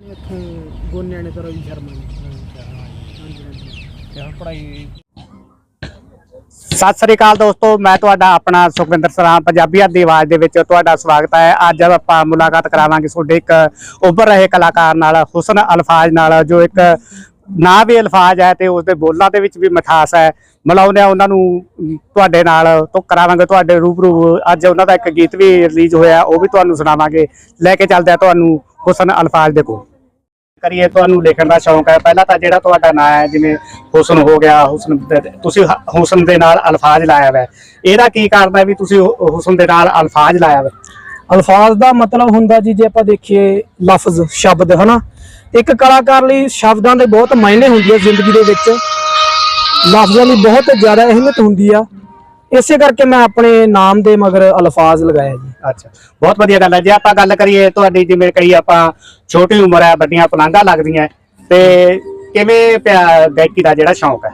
ਇੱਥੋਂ ਗੋਨਿਆਂ ਨੇ ਸ਼ਰਮਾ ਜੀ। ਸਤਿ ਸ੍ਰੀ ਅਕਾਲ ਦੋਸਤੋ ਮੈਂ ਤੁਹਾਡਾ ਆਪਣਾ ਸੁਖਵਿੰਦਰ ਸਰਾਮ ਪੰਜਾਬੀਆਂ ਦੀ ਆਵਾਜ਼ ਦੇ ਵਿੱਚ ਤੁਹਾਡਾ ਸਵਾਗਤ ਹੈ। ਅੱਜ ਆਪਾਂ ਮੁਲਾਕਾਤ ਕਰਾਵਾਂਗੇ ਤੁਹਾਡੇ ਇੱਕ ਉੱਭਰ ਰਹੇ ਕਲਾਕਾਰ ਨਾਲ ਹੁਸਨ ਅਲਫਾਜ਼ ਨਾਲ ਜੋ ਇੱਕ ਨਾ ਵੀ ਅਲਫਾਜ਼ ਹੈ ਤੇ ਉਸਦੇ ਬੋਲਾਂ ਦੇ ਵਿੱਚ ਵੀ ਮਿਠਾਸ ਹੈ। ਮਿਲਾਉਂਦੇ ਆ ਉਹਨਾਂ ਨੂੰ ਤੁਹਾਡੇ ਨਾਲ ਤੋਂ ਕਰਾਵਾਂਗੇ ਤੁਹਾਡੇ ਰੂਬਰੂ ਅੱਜ ਉਹਨਾਂ ਦਾ ਇੱਕ ਗੀਤ ਵੀ ਰਿਲੀਜ਼ ਹੋਇਆ ਉਹ ਵੀ ਤੁਹਾਨੂੰ ਸੁਣਾਵਾਂਗੇ। ਲੈ ਕੇ ਚੱਲਦੇ ਆ ਤੁਹਾਨੂੰ ਹੁਸਨ ਅਲਫਾਜ਼ ਦੇ ਕੋਲ। ਕਰੀਏ, ਤੁਹਾਨੂੰ ਲਿਖਣ ਦਾ ਸ਼ੌਂਕ ਹੈ। ਪਹਿਲਾਂ ਤਾਂ ਜਿਹੜਾ ਤੁਹਾਡਾ ਨਾਮ ਹੈ, ਜਿਵੇਂ ਹੁਸਨ ਹੋ ਗਿਆ, ਹੁਸਨ ਤੁਸੀਂ ਹੁਸਨ ਦੇ ਨਾਲ ਅਲਫਾਜ਼ ਲਾਇਆ ਹੋਇਆ ਇਹਦਾ ਕੀ ਕਾਰਨ ਹੈ ਵੀ ਤੁਸੀਂ ਹੁਸਨ ਦੇ ਨਾਲ ਅਲਫਾਜ਼ ਲਾਇਆ ਹੋਇਆ ਅਲਫਾਜ਼ ਦਾ ਮਤਲਬ ਹੁੰਦਾ ਜੀ, ਜੇ ਆਪਾਂ ਦੇਖੀਏ ਲਫ਼ਜ਼, ਸ਼ਬਦ, ਹਨਾ? ਇੱਕ ਕਲਾਕਾਰ ਲਈ ਸ਼ਬਦਾਂ ਦੇ ਬਹੁਤ ਮਾਇਨੇ ਹੁੰਦੀ ਹੈ ਜ਼ਿੰਦਗੀ ਦੇ ਵਿੱਚ। ਲਫ਼ਜ਼ਾਂ ਦੀ ਬਹੁਤ ਜ਼ਿਆਦਾ ਅਹਿਮੀਅਤ ਹੁੰਦੀ ਆ। ਇਸੇ ਕਰਕੇ ਮੈਂ ਆਪਣੇ ਨਾਮ ਦੇ ਮਗਰ ਅਲਫਾਜ਼ ਲਗਾਇਆ ਜੀ। ਅੱਛਾ ਬਹੁਤ ਵਧੀਆ ਗੱਲ ਹੈ। ਜੇ ਆਪਾਂ ਗੱਲ ਕਰੀਏ ਤੁਹਾਡੀ ਜਿਵੇਂ ਕਹੀ ਆਪਾਂ ਛੋਟੀ ਉਮਰ ਹੈ ਵੱਡੀਆਂ ਪਲਾਂਘਾਂ ਲੱਗਦੀਆਂ ਹੈ, ਤੇ ਕਿਵੇਂ ਪਿਆ ਗਾਇਕੀ ਦਾ ਜਿਹੜਾ ਸ਼ੌਂਕ ਹੈ?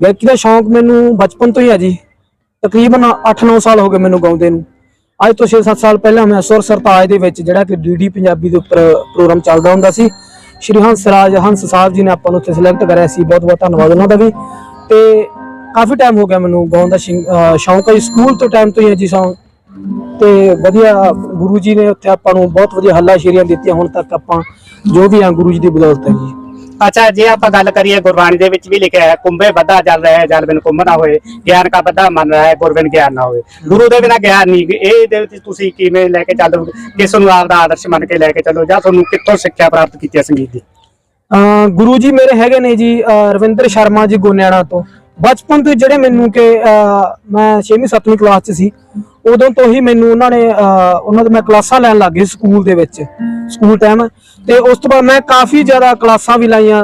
ਗਾਇਕੀ ਦਾ ਸ਼ੌਂਕ ਮੈਨੂੰ ਬਚਪਨ ਤੋਂ ਹੀ ਆ ਜੀ। ਤਕਰੀਬਨ 8-9 ਸਾਲ ਹੋ ਗਏ ਮੈਨੂੰ ਗਾਉਂਦੇ ਨੂੰ। ਅੱਜ ਤੋਂ 6-7 ਸਾਲ ਪਹਿਲਾਂ ਮੈਂ ਸੁਰ ਸਰਤਾਜ ਦੇ ਵਿੱਚ ਜਿਹੜਾ ਕਿ ਡੀਡੀ ਪੰਜਾਬੀ ਦੇ ਉੱਪਰ ਪ੍ਰੋਗਰਾਮ ਚੱਲਦਾ ਹੁੰਦਾ ਸੀ ਸ਼੍ਰੀ ਹੰਸ ਰਾਜ ਹੰਸ ਸਾਹਿਬ ਜੀ ਨੇ ਆਪਾਂ ਨੂੰ ਉੱਥੇ ਸਿਲੈਕਟ ਕਰਿਆ ਸੀ। ਬਹੁਤ ਬਹੁਤ ਧੰਨਵਾਦ ਉਹਨਾਂ ਦਾ ਵੀ। ਤੇ ਕਾਫੀ ਟਾਈਮ ਹੋ ਗਿਆ ਮੈਨੂੰ ਗਾਉਣ ਦਾ ਸ਼ੌਂਕ ਹੈ ਸਕੂਲ ਤੋਂ ਟਾਈਮ ਤੋਂ ਹੀ ਹੈ ਜੀ ਸੌਂਗ ਤੇ ਵਧੀਆ ਗੁਰੂ ਜੀ ਨੇ ਉੱਥੇ ਆਪਾਂ ਨੂੰ ਬਹੁਤ ਵਧੀਆ ਹੱਲਾ ਸ਼ੇਰੀਆਂ ਦਿੱਤੀਆਂ ਹੁਣ ਤੱਕ ਆਪਾਂ ਜੋ ਵੀ ਆ ਗੁਰੂ ਜੀ ਦੀ ਬਦੌਲਤ ਹੈ ਜੀ। ਅੱਛਾ ਜੇ ਆਪਾਂ ਗੱਲ ਕਰੀਏ ਗੁਰਬਾਣੀ ਦੇ ਵਿੱਚ ਵੀ ਲਿਖਿਆ ਹੈ ਕੁੰਭੇ ਬੱਧਾ ਚੱਲ ਰਿਹਾ ਹੈ ਜਲ ਬਿਨ ਕੁੰਭ ਨਾ ਹੋਏ ਗਿਆਨ ਕਾ ਬੱਧਾ ਮੰਨ ਰਿਹਾ ਹੈ ਗੁਰ ਬਿਨ ਗਿਆਨ ਨਾ ਹੋਏ। ਗੁਰੂ ਦੇ ਬਿਨਾ ਗਿਆਨ ਨਹੀਂ ਇਹ ਦੇ ਵਿੱਚ ਤੁਸੀਂ ਕਿਵੇਂ ਲੈ ਕੇ ਚੱਲੋਗੇ ਕਿਸ ਨੂੰ ਆਪ ਦਾ ਆਦਰਸ਼ ਮੰਨ ਕੇ ਲੈ ਕੇ ਚੱਲੋ? ਜਾਂ ਤੁਹਾਨੂੰ ਕਿੱਥੋਂ ਸਿੱਖਿਆ ਪ੍ਰਾਪਤ ਕੀਤੀ ਹੈ ਸੰਗੀਤ ਦੀ? ਗੁਰੂ ਜੀ ਮੇਰੇ ਹੈਗੇ ਨੇ ਜੀ ਰਵਿੰਦਰ ਸ਼ਰਮਾ ਜੀ ਗੋਨਿਆਣਾ ਤੋਂ। ਬਚਪਨ ਤੋਂ ਜਿਹੜੇ ਮੈਨੂੰ ਕਿ ਮੈਂ 6ਵੀਂ 7ਵੀਂ ਕਲਾਸ 'ਚ ਸੀ ਉਦੋਂ ਤੋਂ ਹੀ ਮੈਨੂੰ ਉਹਨਾਂ ਨੇ ਉਹਨਾਂ ਦੇ ਮੈਂ ਕਲਾਸਾਂ ਲੈਣ ਲੱਗ ਸਕੂਲ ਦੇ ਵਿੱਚ ਸਕੂਲ ਟਾਈਮ ਤੇ ਉਸ ਤੋਂ ਬਾਅਦ ਮੈਂ ਕਾਫੀ ਜ਼ਿਆਦਾ ਕਲਾਸਾਂ ਵੀ ਲਾਈਆਂ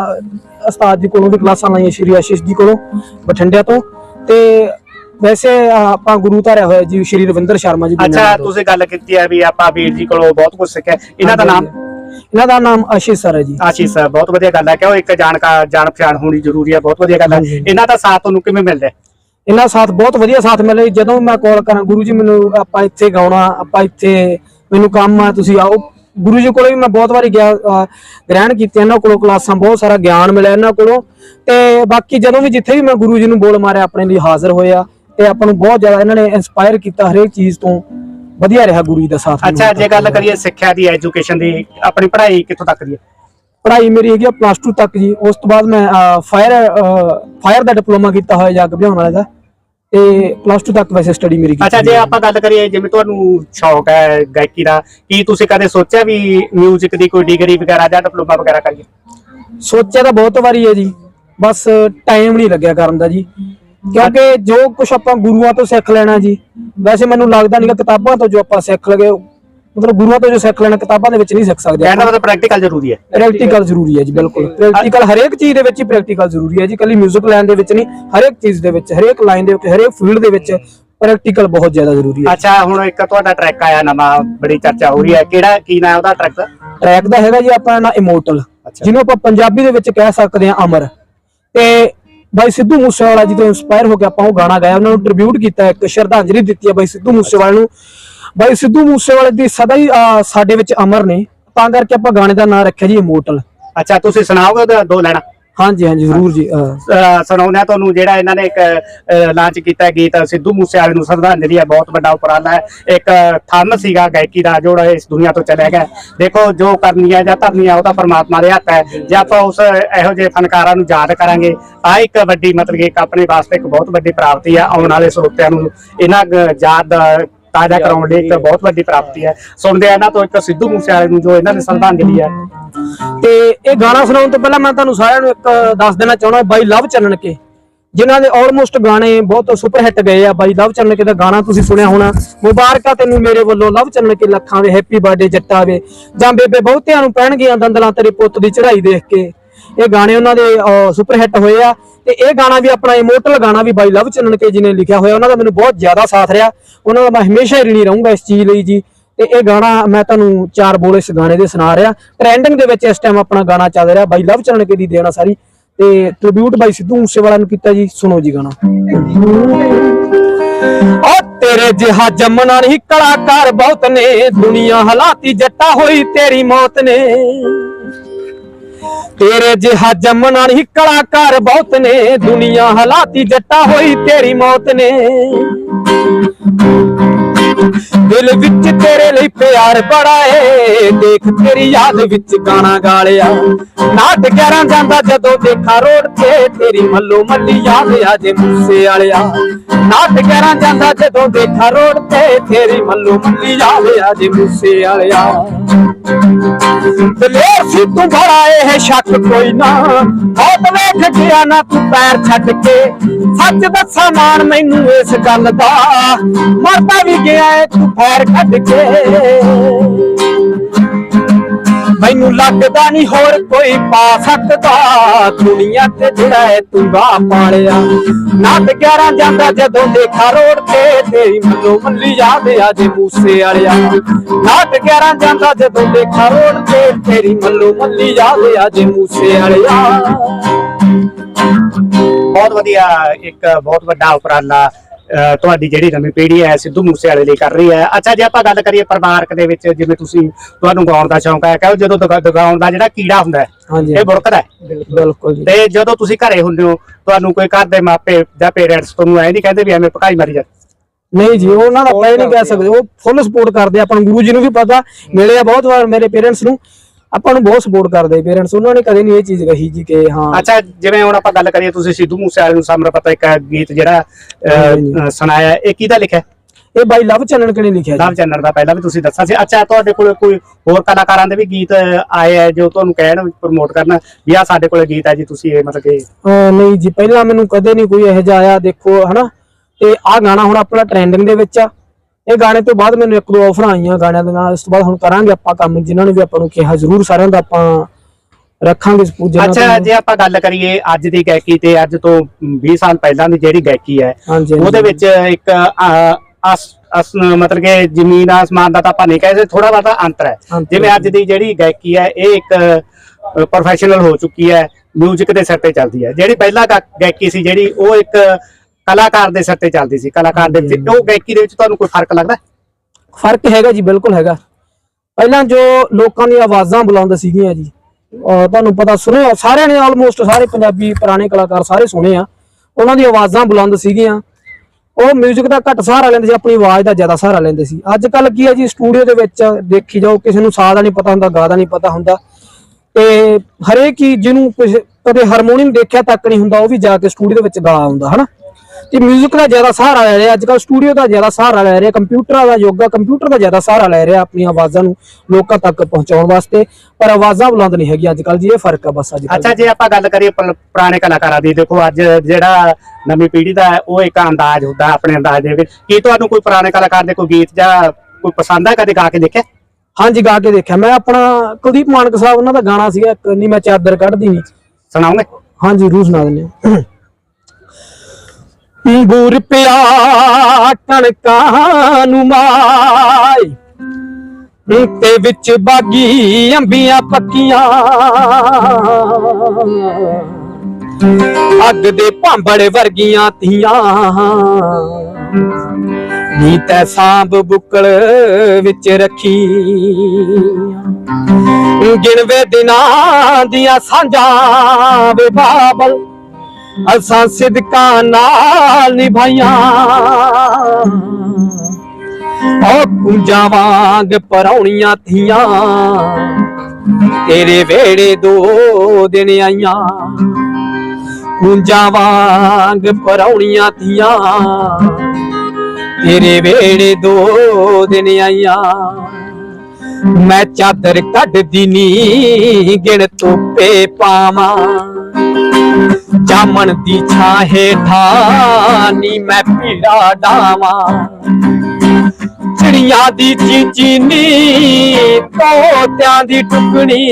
ਉਸਤਾਦ ਜੀ ਕੋਲੋਂ ਵੀ ਕਲਾਸਾਂ ਲਾਈਆਂ ਸ਼੍ਰੀ ਆਸ਼ੀਸ਼ ਜੀ ਕੋਲੋਂ ਬਠਿੰਡਿਆਂ ਤੋਂ। ਤੇ ਵੈਸੇ ਆਪਾਂ ਗੁਰੂ ਧਾਰਿਆ ਹੋਇਆ ਜੀ ਸ਼੍ਰੀ ਰਵਿੰਦਰ ਸ਼ਰਮਾ ਜੀ ਅੱਛਾ। ਤੁਸੀਂ ਗੱਲ ਕੀਤੀ ਹੈ ਵੀ ਆਪਾਂ ਵੀਰ ਜੀ ਕੋਲੋਂ ਬਹੁਤ ਕੁਝ ਸਿੱਖਿਆ। ਇਹਨਾਂ ਦਾ ਨਾਮ? ਇਹਨਾਂ ਦਾ ਨਾਮ ਆਸ਼ੀਸ਼ ਸਰ ਹੈ ਜੀ। ਆਸ਼ੀਸ਼ ਸਰ ਬਹੁਤ ਵਧੀਆ ਗੱਲ ਹੈ। ਕਿ ਉਹ ਇੱਕ ਜਾਣਕਾਰ ਜਾਣ ਪਛਾਣ ਹੋਣੀ ਜ਼ਰੂਰੀ ਹੈ। ਬਹੁਤ ਵਧੀਆ ਗੱਲ ਹੈ। ਹਾਂਜੀ। ਇਹਨਾਂ ਦਾ ਸਾਥ ਤੁਹਾਨੂੰ ਕਿਵੇਂ ਮਿਲਦਾ ਹੈ? ਇਹਨਾਂ ਸਾਥ ਬਹੁਤ ਵਧੀਆ ਸਾਥ ਮਿਲਿਆ ਜੀ। ਜਦੋਂ ਮੈਂ ਕਾਲ ਕਰਾਂ ਗੁਰੂ ਜੀ ਮੈਨੂੰ ਆਪਾਂ ਇੱਥੇ ਗਾਉਣਾ ਆਪਾਂ ਇੱਥੇ ਮੈਨੂੰ ਕੰਮ ਆ ਤੁਸੀਂ ਆਓ। ਗੁਰੂ ਜੀ ਕੋਲ ਵੀ ਮੈਂ ਬਹੁਤ ਵਾਰੀ ਗਿਆ ਅਹ, ਗ੍ਰਹਿਣ ਕੀਤੇ। ਇਹਨਾਂ ਕੋਲੋਂ ਕਲਾਸਾਂ ਬਹੁਤ ਸਾਰਾ ਗਿਆਨ ਮਿਲਿਆ ਇਹਨਾਂ ਕੋਲੋਂ। ਤੇ ਬਾਕੀ ਜਦੋਂ ਵੀ ਜਿੱਥੇ ਵੀ ਮੈਂ ਗੁਰੂ ਜੀ ਨੂੰ ਬੋਲ ਮਾਰਿਆ ਆਪਣੇ ਲਈ ਹਾਜ਼ਰ ਹੋਇਆ। ਤੇ ਆਪਾਂ ਨੂੰ ਬਹੁਤ ਜ਼ਿਆਦਾ ਇਹਨਾਂ ਨੇ ਇਨਸਪਾਇਰ ਕੀਤਾ ਹਰੇਕ ਚੀਜ਼ ਤੋਂ। ਵਧੀਆ ਰਿਹਾ ਗੁਰੂ ਜੀ ਦਾ ਸਾਥ ਅੱਛਾ ਜੇ ਗੱਲ ਕਰੀਏ ਸਿੱਖਿਆ ਦੀ ਐਜੂਕੇਸ਼ਨ ਦੀ ਆਪਣੀ ਪੜ੍ਹਾਈ ਕਿੱਥੋਂ ਤੱਕ ਦੀ ਹੈ? ਪੜ੍ਹਾਈ ਮੇਰੀ ਹੈਗੀ ਆ ਪਲੱਸ 2 ਤੱਕ ਜੀ। ਉਸ ਤੋਂ ਬਾਅਦ ਮੈਂ ਫਾਇਰ ਫਾਇਰ ਦਾ ਡਿਪਲੋਮਾ ਕੀਤਾ ਹੋਇਆ ਜੱਗ ਬਿਹਾਉਣ ਵਾਲੇ ਦਾ। ਤੇ ਪਲੱਸ 2 ਤੱਕ ਵੈਸੇ ਸਟੱਡੀ ਮੇਰੀ ਕੀਤੀ ਅੱਛਾ ਜੇ ਆਪਾਂ ਗੱਲ ਕਰੀਏ ਜਿਵੇਂ ਤੁਹਾਨੂੰ ਸ਼ੌਕ ਹੈ ਗਾਇਕੀ ਦਾ ਕੀ ਤੁਸੀਂ ਕਦੇ ਸੋਚਿਆ ਵੀ 뮤직 ਦੀ ਕੋਈ ਡਿਗਰੀ ਵਗੈਰਾ ਜਾਂ ਡਿਪਲੋਮਾ ਵਗੈਰਾ ਕਰੀਏ? ਸੋਚਿਆ ਤਾਂ ਬਹੁਤ ਵਾਰੀ ਹੈ ਜੀ। ਬਸ ਟਾਈਮ ਨਹੀਂ ਲੱਗਿਆ ਕਰਨ ਦਾ ਜੀ। ਕਿਉਂਕਿ ਜੋ ਕੁਝ ਆਪਾਂ ਗੁਰੂਆਂ ਤੋਂ ਸਿੱਖ ਲੈਣਾ ਜੀ ਵੈਸੇ ਮੈਨੂੰ ਲੱਗਦਾ ਨਹੀਂਗਾ ਕਿਤਾਬਾਂ ਤੋਂ ਜੋ ਆਪਾਂ ਸਿੱਖ ਲਗੇ ਮਤਲਬ ਗੁਰੂਆਂ ਤੋਂ ਜੋ ਸਿੱਖ ਲੈਣਾ ਕਿਤਾਬਾਂ ਦੇ ਵਿੱਚ ਨਹੀਂ ਸਿੱਖ ਸਕਦੇ ਕਹਿਣ ਦਾ ਮਤਲਬ ਪ੍ਰੈਕਟੀਕਲ ਜ਼ਰੂਰੀ ਹੈ। ਪ੍ਰੈਕਟੀਕਲ ਜ਼ਰੂਰੀ ਹੈ ਜੀ ਬਿਲਕੁਲ। ਪ੍ਰੈਕਟੀਕਲ ਹਰੇਕ ਚੀਜ਼ ਦੇ ਵਿੱਚ ਹੀ ਪ੍ਰੈਕਟੀਕਲ ਜ਼ਰੂਰੀ ਹੈ ਜੀ ਕੱਲੀ 뮤직 ਲਾਈਨ ਦੇ ਵਿੱਚ ਨਹੀਂ ਹਰੇਕ ਚੀਜ਼ ਦੇ ਵਿੱਚ ਹਰੇਕ ਲਾਈਨ ਦੇ ਵਿੱਚ ਹਰੇਕ ਫੀਲਡ ਦੇ ਵਿੱਚ ਪ੍ਰੈਕਟੀਕਲ ਬਹੁਤ ਜ਼ਿਆਦਾ ਜ਼ਰੂਰੀ ਹੈ। ਅੱਛਾ ਹੁਣ ਇੱਕ ਤੁਹਾਡਾ ਟਰੈਕ ਆਇਆ ਨਵਾਂ ਬੜੀ ਚਰਚਾ ਹੋ ਰਹੀ ਹੈ। ਕਿਹੜਾ ਕੀ ਨਾਮ ਉਹਦਾ ਟਰੈਕ ਦਾ? ਟਰੈਕ ਦਾ ਹੈਗਾ ਜੀ ਆਪਣਾ ਨਾ ਇਮੋਰਟਲ। ਜਿਹਨੂੰ ਆਪਾਂ ਪੰਜਾਬੀ ਦੇ ਵਿੱਚ ਕਹਿ ਸਕਦੇ ਹਾਂ ਅਮਰ। ਤੇ ਬਾਈ ਸਿੱਧੂ ਮੂਸੇਵਾਲਾ ਜੀ ਤੋਂ ਇਨਸਪਾਇਰ ਹੋ ਕੇ ਆਪਾਂ ਉਹ ਗਾਣਾ ਗਾਇਆ, ਉਹਨਾਂ ਨੂੰ ਟ੍ਰਿਬਿਊਟ ਕੀਤਾ, ਇੱਕ ਸ਼ਰਧਾਂਜਲੀ ਦਿੱਤੀ ਹੈ ਬਾਈ ਸਿੱਧੂ ਮੂਸੇਵਾਲੇ ਨੂੰ। ਬਾਈ ਸਿੱਧੂ ਮੂਸੇਵਾਲੇ ਦੀ ਸਦਾ ਹੀ ਸਾਡੇ ਵਿੱਚ ਅਮਰ ਨੇ। ਤਾਂ ਕਰਕੇ ਆਪਾਂ ਗਾਣੇ ਦਾ ਨਾਮ ਰੱਖਿਆ ਜੀ ਇਮੋਰਟਲ ਅੱਛਾ, ਤੁਸੀਂ ਸੁਣਾਓਗੇ ਉਹਦਾ, ਦੋ ਲੈਣਾ ਹਾਂਜੀ ਹਾਂਜੀ ਜ਼ਰੂਰ ਜੀ ਅਹ, ਸੁਣਾਉਣਾ ਤੁਹਾਨੂੰ ਜਿਹੜਾ ਇਹਨਾਂ ਨੇ ਇੱਕ ਲਾਂਚ ਕੀਤਾ ਗੀਤ ਸਿੱਧੂ ਮੂਸੇਵਾਲੇ ਨੂੰ ਸ਼ਰਧਾਂਜਲੀ ਹੈ ਬਹੁਤ ਵੱਡਾ ਉਪਰਾਲਾ ਹੈ। ਇੱਕ ਥੰਮ ਸੀਗਾ ਗਾਇਕੀ ਦਾ ਜੋ ਇਸ ਦੁਨੀਆ ਤੋਂ ਚਲਿਆ ਗਿਆ। ਦੇਖੋ ਜੋ ਕਰਨੀ ਹੈ ਜਾਂ ਧਰਨੀ ਹੈ ਉਹ ਤਾਂ ਪਰਮਾਤਮਾ ਦੇ ਹੱਥ ਹੈ। ਜੇ ਆਪਾਂ ਉਸ ਇਹੋ ਜਿਹੇ ਫਨਕਾਰਾਂ ਨੂੰ ਯਾਦ ਕਰਾਂਗੇ ਆ ਇੱਕ ਵੱਡੀ ਮਤਲਬ ਕਿ ਇੱਕ ਆਪਣੇ ਵਾਸਤੇ ਇੱਕ ਬਹੁਤ ਵੱਡੀ ਪ੍ਰਾਪਤੀ ਹੈ ਆਉਣ ਵਾਲੇ ਸਰੋਤਿਆਂ ਨੂੰ। ਇਹਨਾਂ ਗ- ਯਾਦ ਤਾਜ਼ਾ ਕਰਾਉਣ ਲਈ ਇੱਕ ਬਹੁਤ ਵੱਡੀ ਪ੍ਰਾਪਤੀ ਹੈ। ਸੁਣਦੇ ਆ ਇਹਨਾਂ ਤੋਂ ਇੱਕ ਸਿੱਧੂ ਮੂਸੇਵਾਲੇ ਨੂੰ ਜੋ ਇਹਨਾਂ ਦੀ ਸ਼ਰਧਾਂਜਲੀ ਹੈ। ਤੇ ਇਹ ਗਾਣਾ ਸੁਣਾਉਣ ਤੋਂ ਪਹਿਲਾਂ ਮੈਂ ਤੁਹਾਨੂੰ ਸਾਰਿਆਂ ਨੂੰ ਇੱਕ ਦੱਸ ਦੇਣਾ ਚਾਹੁੰਦਾ ਬਾਈ ਲਵ ਚੱਲਣ ਕੇ। ਜਿਨ੍ਹਾਂ ਦੇ ਆਲਮੋਸਟ ਗਾਣੇ ਬਹੁਤ ਸੁਪਰ ਹਿੱਟ ਗਏ ਆ ਬਾਈ ਲਵ ਚੱਲਣ ਕੇ ਦਾ ਗਾਣਾ ਤੁਸੀਂ ਸੁਣਿਆ ਹੋਣਾ। ਮੁਬਾਰਕਾਂ ਤੈਨੂੰ ਮੇਰੇ ਵੱਲੋਂ ਲਵ ਚੱਲਣ ਕੇ ਲੱਖਾਂ ਵੇ ਹੈਪੀ ਬਰਥਡੇ ਜੱਟਾ ਵੇ ਜਾਂ ਬੇਬੇ ਬਹੁਤਿਆਂ ਨੂੰ ਪੈਣਗੀਆਂ ਦੰਦਲਾਂ ਤੇਰੇ ਪੁੱਤ ਦੀ ਚੜ੍ਹਾਈ ਦੇਖ ਕੇ। ਇਹ ਗਾਣੇ ਉਹਨਾਂ ਦੇ ਸੁਪਰ ਹਿੱਟ ਹੋਏ ਆ। ਤੇ ਇਹ ਗਾਣਾ ਵੀ ਆਪਣਾ ਇਮੋਰਟਲ ਗਾਣਾ ਵੀ ਬਾਈ ਲਵ ਚੱਲਣ ਕੇ ਜੀ ਨੇ ਲਿਖਿਆ ਹੋਇਆ, ਉਹਨਾਂ ਦਾ ਮੈਨੂੰ ਬਹੁਤ ਜ਼ਿਆਦਾ ਸਾਥ ਰਿਹਾ। ਉਹਨਾਂ ਦਾ ਮੈਂ ਹਮੇਸ਼ਾ ਹੀ ਰਿਣੀ ਰਹੂੰਗਾ ਇਸ ਚੀਜ਼ ਲਈ ਜੀ। ਤੇ ਇਹ ਗਾਣਾ ਮੈਂ ਤੁਹਾਨੂੰ ਚਾਰ ਬੋਲ ਇਸ ਗਾਣੇ ਦੇ ਸੁਣਾ ਰਿਹਾ। ਟ੍ਰੈਂਡਿੰਗ ਦੇ ਵਿੱਚ ਇਸ ਟਾਈਮ ਆਪਣਾ ਗਾਣਾ ਚੱਲ ਰਿਹਾ ਬਾਈ ਲਵ ਚੱਲਣ ਕੇ ਦੀ ਦੇਣਾ ਸਾਰੀ। ਤੇ ਟ੍ਰਿਬਿਊਟ ਬਾਈ ਸਿੱਧੂ ਮੂਸੇਵਾਲਾ ਨੂੰ ਕੀਤਾ ਜੀ, ਸੁਣੋ ਜੀ ਗਾਣਾ। ਓ ਤੇਰੇ ਜਿਹਾ ਜੰਮਣਾ ਨਹੀਂ ਕਲਾਕਾਰ ਬਹੁਤ ਨੇ, ਦੁਨੀਆ ਹਲਾਤੀ ਜੱਟਾ ਹੋਈ ਤੇਰੀ ਮੌਤ ਨੇ। ਤੇਰੇ ਜਿਹਾ ਜੰਮਣਾ ਨਹੀਂ ਕਲਾਕਾਰ ਬਹੁਤ ਨੇ, ਦੁਨੀਆ ਹਲਾਤੀ ਜੱਟਾ ਹੋਈ ਤੇਰੀ ਮੌਤ ਨੇ। ਦਿਲ ਵਿੱਚ ਤੇਰੇ ਲਈ ਪਿਆਰ ਬੜਾ ਏ, ਦੇਖ ਤੇਰੀ ਯਾਦ ਵਿੱਚ ਗਾਣਾ ਗਾਲਿਆ। ਨਾਟ ਗਿਆਰਾਂ ਜਾਂਦਾ ਜਦੋਂ ਦੇਖਾ ਰੋਡ ਤੇ, ਤੇਰੀ ਮੱਲੋ ਮੱਲੀ ਯਾਦ ਆ ਜੇ ਮੂਸੇ ਵਾਲਿਆ। ਨਾਟ ਗਿਆਰਾਂ ਜਾਂਦਾ ਜਦੋਂ ਦੇਖਾ ਰੋਡ ਤੇ ਤੇਰੀ ਮੱਲੋ ਮੱਲੀ ਯਾਦ ਆ ਮੂਸੇ ਵਾਲਿਆ ਦਲੇਰ ਸੀ ਤੂੰ ਬੜਾ ਇਹ ਸ਼ੱਕ ਕੋਈ ਨਾ। ਬਹੁਤ ਵੇਖ ਗਿਆ ਨਾ ਤੂੰ ਪੈਰ ਛੱਡ ਕੇ। ਸੱਚ ਦੱਸਾਂ ਮਾਣ ਮੈਨੂੰ ਇਸ ਗੱਲ ਦਾ। ਮਰਦਾ ਵੀ ਗਿਆ ਏ ਤੂੰ ਪੈਰ ਕੱਢ ਕੇ। ਮੈਨੂੰ ਲੱਗਦਾ ਨਹੀਂ ਹੋਰ ਕੋਈ ਪਾ ਸਕਦਾ। ਦੁਨੀਆ ਤੇ ਜਿਹੜਾ ਏ ਤੂੰ ਗਾ ਪਾਲਿਆ 11 ਜਾਂਦਾ ਜਦੋਂ ਦੇਖਾ ਰੋਡ ਤੇ ਤੇਰੀ ਮੱਲੋ ਮੱਲੀ ਯਾਦ ਆ ਜੇ ਮੂਸੇ ਵਾਲਿਆ। ਨਾਟ 11 ਜਾਂਦਾ ਜਦੋਂ ਦੇਖਾ ਰੋਡ ਤੇ ਤੇਰੀ ਮੱਲੋ ਮੱਲੀ ਯਾਦ ਆ ਜੇ ਮੂਸੇ ਵਾਲਿਆ। ਬਹੁਤ ਵਧੀਆ, ਇੱਕ ਬਹੁਤ ਵੱਡਾ ਉਪਰਾਲਾ ਤੁਹਾਡੀ ਜਿਹੜੀ ਨਵੀਂ ਪੀੜ੍ਹੀ ਹੈ ਸਿੱਧੂ ਮੂਸੇਵਾਲੇ ਲਈ ਕਰ ਰਹੀ ਹੈ। ਅੱਛਾ ਜੇ ਆਪਾਂ ਗੱਲ ਕਰੀਏ ਪਰਿਵਾਰਕ ਦੇ ਵਿੱਚ ਜਿਵੇਂ ਤੁਸੀਂ ਤੁਹਾਨੂੰ ਗਾਉਣ ਦਾ ਸ਼ੌਂਕ ਹੈ ਕਹੋ ਜਦੋਂ ਦਗਾ- ਗਾਉਣ ਦਾ ਜਿਹੜਾ ਕੀੜਾ ਹੁੰਦਾ ਹੈ ਹਾਂਜੀ ਇਹ ਬੁਰਕਦਾ ਹੈ। ਬਿਲਕੁਲ। ਜੀ। ਤੇ ਜਦੋਂ ਤੁਸੀਂ ਘਰੇ ਹੁੰਦੇ ਹੋ ਤੁਹਾਨੂੰ ਕੋਈ ਘਰ ਦੇ ਮਾਪੇ ਜਾਂ ਪੇਰੈਂਟਸ ਤੁਹਾਨੂੰ ਐ ਨਹੀਂ ਕਹਿੰਦੇ ਵੀ ਐਵੇਂ ਭਕਾਈ ਮਾਰੀ ਜਾ ਨਹੀਂ ਜੀ ਉਹਨਾਂ ਦਾ ਆਪਾਂ ਇਹ ਨਹੀਂ ਕਹਿ ਸਕਦੇ। ਉਹ ਫੁੱਲ ਸਪੋਰਟ ਕਰਦੇ ਆ, ਆਪਾਂ ਨੂੰ ਗੁਰੂ ਜੀ ਨੂੰ ਵੀ ਪਤਾ ਮਿਲੇ ਆ ਬਹੁਤ ਵਾਰ ਮੇਰੇ ਪੇਰੈਂਟਸ ਨੂੰ। ਆਪਾਂ ਨੂੰ ਬਹੁਤ ਸਪੋਰਟ ਕਰਦੇ ਪੇਰੈਂਟਸ ਉਹਨਾਂ ਨੇ ਕਦੇ ਨਹੀਂ ਇਹ ਚੀਜ਼ ਕਹੀ ਜੀ ਕਿ ਹਾਂ। ਅੱਛਾ ਜਿਵੇਂ ਹੁਣ ਆਪਾਂ ਗੱਲ ਕਰੀਏ ਤੁਸੀਂ ਸਿੱਧੂ ਮੂਸੇਵਾਲੇ ਨੂੰ ਸਾਹਮਣੇ ਪਤਾ ਇੱਕ ਗੀਤ ਜਿਹੜਾ ਸੁਣਾਇਆ ਇਹ ਕਿਹਦਾ ਲਿਖਿਆ? ਇਹ ਬਾਈ ਲਵ ਚੰਨਣ ਕਨੇ ਲਿਖਿਆ ਲਵ ਚੈਨਲ ਦਾ ਪਹਿਲਾਂ ਵੀ ਤੁਸੀਂ ਦੱਸਿਆ ਸੀ। ਅੱਛਾ ਤੁਹਾਡੇ ਕੋਲ ਕੋਈ ਹੋਰ ਕਲਾਕਾਰਾਂ ਦੇ ਵੀ ਗੀਤ ਆਏ ਆ ਜੋ ਤੁਹਾਨੂੰ ਕਹਿਣ ਪ੍ਰਮੋਟ ਕਰਨ? ਵੀ ਆ ਸਾਡੇ ਕੋਲ ਗੀਤ ਹੈ ਜੀ ਤੁਸੀਂ ਇਹ ਮਤਲਬ ਕਿ ਨਹੀਂ ਜੀ ਪਹਿਲਾਂ ਮੈਨੂੰ ਕਦੇ ਨਹੀਂ ਕੋਈ ਇਹੋ ਜਿਹਾ ਆਇਆ ਦੇਖੋ ਹਨਾ? ਤੇ ਆਹ ਗਾਣਾ ਹੁਣ ਆਪਣਾ ਟ੍ਰੈਂਡਿੰਗ ਦੇ ਵਿੱਚ ਆ। ਇਹ ਗਾਣੇ ਤੋਂ ਬਾਅਦ ਮੈਨੂੰ ਇੱਕ ਦੋ ਆਫਰਾਂ ਆਈਆਂ ਗਾਣਿਆਂ ਦੇ ਨਾਲ। ਇਸ ਤੋਂ ਬਾਅਦ ਹੁਣ ਕਰਾਂਗੇ ਆਪਾਂ ਕੰਮ ਜਿਨ੍ਹਾਂ ਨੇ ਵੀ ਆਪਾਂ ਨੂੰ ਕਿਹਾ ਜ਼ਰੂਰ ਸਾਰਿਆਂ ਦਾ ਆਪਾਂ ਰੱਖਾਂਗੇ ਪੂਜਾ ਅੱਛਾ ਜੇ ਆਪਾਂ ਗੱਲ ਕਰੀਏ ਅੱਜ ਦੀ ਗਾਇਕੀ ਤੇ ਅੱਜ ਤੋਂ 20 ਸਾਲ ਪਹਿਲਾਂ ਦੀ ਜਿਹੜੀ ਗਾਇਕੀ ਹੈ। ਉਹਦੇ ਵਿੱਚ ਇੱਕ ਅਸ ਅਸ ਮਤਲਬ ਕਿ ਜ਼ਮੀਨ ਆਸਮਾਨ ਦਾ ਤਾਂ ਆਪਾਂ ਨਹੀਂ ਕਹਿੰਦੇ ਥੋੜਾ ਬਹੁਤਾ ਅੰਤਰ ਹੈ। ਜਿਵੇਂ ਅੱਜ ਦੀ ਜਿਹੜੀ ਗਾਇਕੀ ਹੈ ਇਹ ਇੱਕ ਪ੍ਰੋਫੈਸ਼ਨਲ ਹੋ ਚੁੱਕੀ ਹੈ 뮤직 ਦੇ ਸਿਰ ਤੇ ਚੱਲਦੀ ਹੈ। ਜਿਹੜੀ ਪਹਿਲਾਂ ਗਾਇਕੀ ਸੀ ਜਿਹੜੀ ਉਹ ਇੱਕ ਕਲਾਕਾਰ ਦੇ ਸਿਰ ਤੇ ਚੱਲਦੀ ਸੀ ਕਲਾਕਾਰ ਦੇ ਵਿੱਚ ਉਹ ਗਾਇਕੀ ਦੇ ਵਿੱਚ ਤੁਹਾਨੂੰ ਕੋਈ ਫ਼ਰਕ ਲੱਗਦਾ? ਫ਼ਰਕ ਹੈਗਾ ਜੀ ਬਿਲਕੁਲ ਹੈਗਾ। ਪਹਿਲਾਂ ਜੋ ਲੋਕਾਂ ਦੀਆਂ ਆਵਾਜ਼ਾਂ ਬੁਲੰਦ ਸੀਗੀਆਂ ਜੀ ਤੁਹਾਨੂੰ ਪਤਾ ਸੁਣਿਆ ਸਾਰਿਆਂ ਨੇ ਆਲਮੋਸਟ ਸਾਰੇ ਪੰਜਾਬੀ ਪੁਰਾਣੇ ਕਲਾਕਾਰ ਸਾਰੇ ਸੁਣੇ ਆ। ਉਹਨਾਂ ਦੀਆਂ ਆਵਾਜ਼ਾਂ ਬੁਲੰਦ ਸੀਗੀਆਂ। ਉਹ 뮤직 ਦਾ ਘੱਟ ਸਹਾਰਾ ਲੈਂਦੇ ਸੀ ਆਪਣੀ ਆਵਾਜ਼ ਦਾ ਜ਼ਿਆਦਾ ਸਹਾਰਾ ਲੈਂਦੇ ਸੀ। ਅੱਜ ਕੱਲ ਕੀ ਹੈ ਜੀ ਸਟੂਡੀਓ ਦੇ ਵਿੱਚ ਦੇਖੀ ਜਾਓ ਕਿਸੇ ਨੂੰ ਸਾਹ ਦਾ ਨਹੀਂ ਪਤਾ ਹੁੰਦਾ ਗਾ ਦਾ ਨਹੀਂ ਪਤਾ ਹੁੰਦਾ। ਤੇ ਹਰੇਕ ਹੀ ਜਿਹਨੂੰ ਕਦੇ ਹਾਰਮੋਨੀਅਮ ਦੇਖਿਆ ਤੱਕ ਨਹੀਂ ਹੁੰਦਾ ਉਹ ਵੀ ਜਾ ਕੇ ਸਟੂਡੀਓ ਦੇ ਵਿੱਚ ਗਾ ਆਉਂਦਾ ਹਨਾ? ਤੇ 뮤직 ਦਾ ਜ਼ਿਆਦਾ ਸਹਾਰਾ ਲੈ ਰਿਹਾ ਅੱਜ ਕੱਲ ਸਟੂਡੀਓ ਦਾ ਜ਼ਿਆਦਾ ਸਹਾਰਾ ਲੈ ਰਿਹਾ ਕੰਪਿਊਟਰਾਂ ਦਾ ਯੋਗਾ ਕੰਪਿਊਟਰ ਦਾ ਜ਼ਿਆਦਾ ਸਹਾਰਾ ਲੈ ਰਿਹਾ ਆਪਣੀਆਂ ਆਵਾਜ਼ਾਂ ਨੂੰ ਲੋਕਾਂ ਤੱਕ ਪਹੁੰਚਾਉਣ ਵਾਸਤੇ ਪਰ ਆਵਾਜ਼ਾਂ ਬੁਲੰਦ ਨਹੀਂ ਹੈਗੀ ਅੱਜ ਕੱਲ ਜੀ ਇਹ ਫ਼ਰਕ ਆ ਬਸ ਅੱਜ ਅੱਛਾ ਜੇ ਆਪਾਂ ਗੱਲ ਕਰੀਏ ਪੁਰ- ਪੁਰਾਣੇ ਕਲਾਕਾਰਾਂ ਦੀ ਦੇਖੋ ਅੱਜ ਜਿਹੜਾ ਨਵੀਂ ਪੀੜ੍ਹੀ ਦਾ ਹੈ ਉਹ ਇੱਕ ਅੰਦਾਜ਼ ਹੁੰਦਾ ਆਪਣੇ ਅੰਦਾਜ਼ ਦੇ ਵਿੱਚ। ਕੀ ਤੁਹਾਨੂੰ ਕੋਈ ਪੁਰਾਣੇ ਕਲਾਕਾਰ ਦੇ ਕੋਈ ਗੀਤ ਜਾਂ ਕੋਈ ਪਸੰਦ ਹੈ ਕਦੇ ਗਾ ਕੇ ਦੇਖਿਆ? ਹਾਂਜੀ ਗਾ ਕੇ ਦੇਖਿਆ। ਮੈਂ ਆਪਣਾ ਕੁਲਦੀਪ ਮਾਨਕ ਸਾਹਿਬ ਉਹਨਾਂ ਦਾ ਗਾਣਾ ਸੀਗਾ ਇੱਕ ਨਹੀਂ ਮੈਂ ਚਾਦਰ ਕੱਢਦੀ ਨਹੀਂ ਸੁਣਾਓਗੇ? ਹਾਂਜੀ ਰੂ ਸੁਣਾ ਦਿੰਦੇ ਹਾਂ। ਬੂਰ ਪਿਆ ਕਣਕਾਂ ਨੂੰ ਮਾਈ। ਤੇ ਵਿੱਚ ਬਾਗੀ ਅੰਬੀਆਂ ਪੱਕੀਆਂ। ਅੱਗ ਦੇ ਭਾਂਬੜ ਵਰਗੀਆਂ ਧੀਆਂ ਨੀ ਤੈ ਸਾਂਭ ਬੁੱਕਲ ਵਿੱਚ ਰੱਖੀ। ਗਿਣਵੇ ਦਿਨਾਂ ਦੀਆਂ ਸਾਂਝਾਂ ਵੇ ਬਾਬਲ। ਅਸਾਂ ਸਿਦਕਾਂ ਨਾਲ ਨਿਭਾਈਆਂ ਓ ਕੁੰਜਾਂ ਵਾਂਗ ਪਰੌਣੀਆਂ ਥੀਆਂ ਤੇਰੇ ਵੇੜੇ ਦੋ ਦਿਨ ਆਈਆਂ ਕੁੰਜਾਂ ਵਾਂਗ ਪਰੌਣੀਆਂ ਥੀਆਂ ਤੇਰੇ ਵੇੜੇ ਦੋ ਦਿਨ ਆਈਆਂ ਮੈਂ ਚਾਦਰ ਕੱਢਦੀ ਨੀ ਗਿਣ ਤੋਪੇ ਪਾਵਾਂ ਜਾਮਣ ਦੀ ਛਾਂ ਹੇਠਾਂ ਨੀ ਮੈਂ ਪੀੜਾ ਡਾਵਾਂ। ਚਿੜੀਆਂ ਦੀ ਚੀਚੀ ਨੀ ਤੋਤਿਆਂ ਦੀ ਟੁਕਣੀ।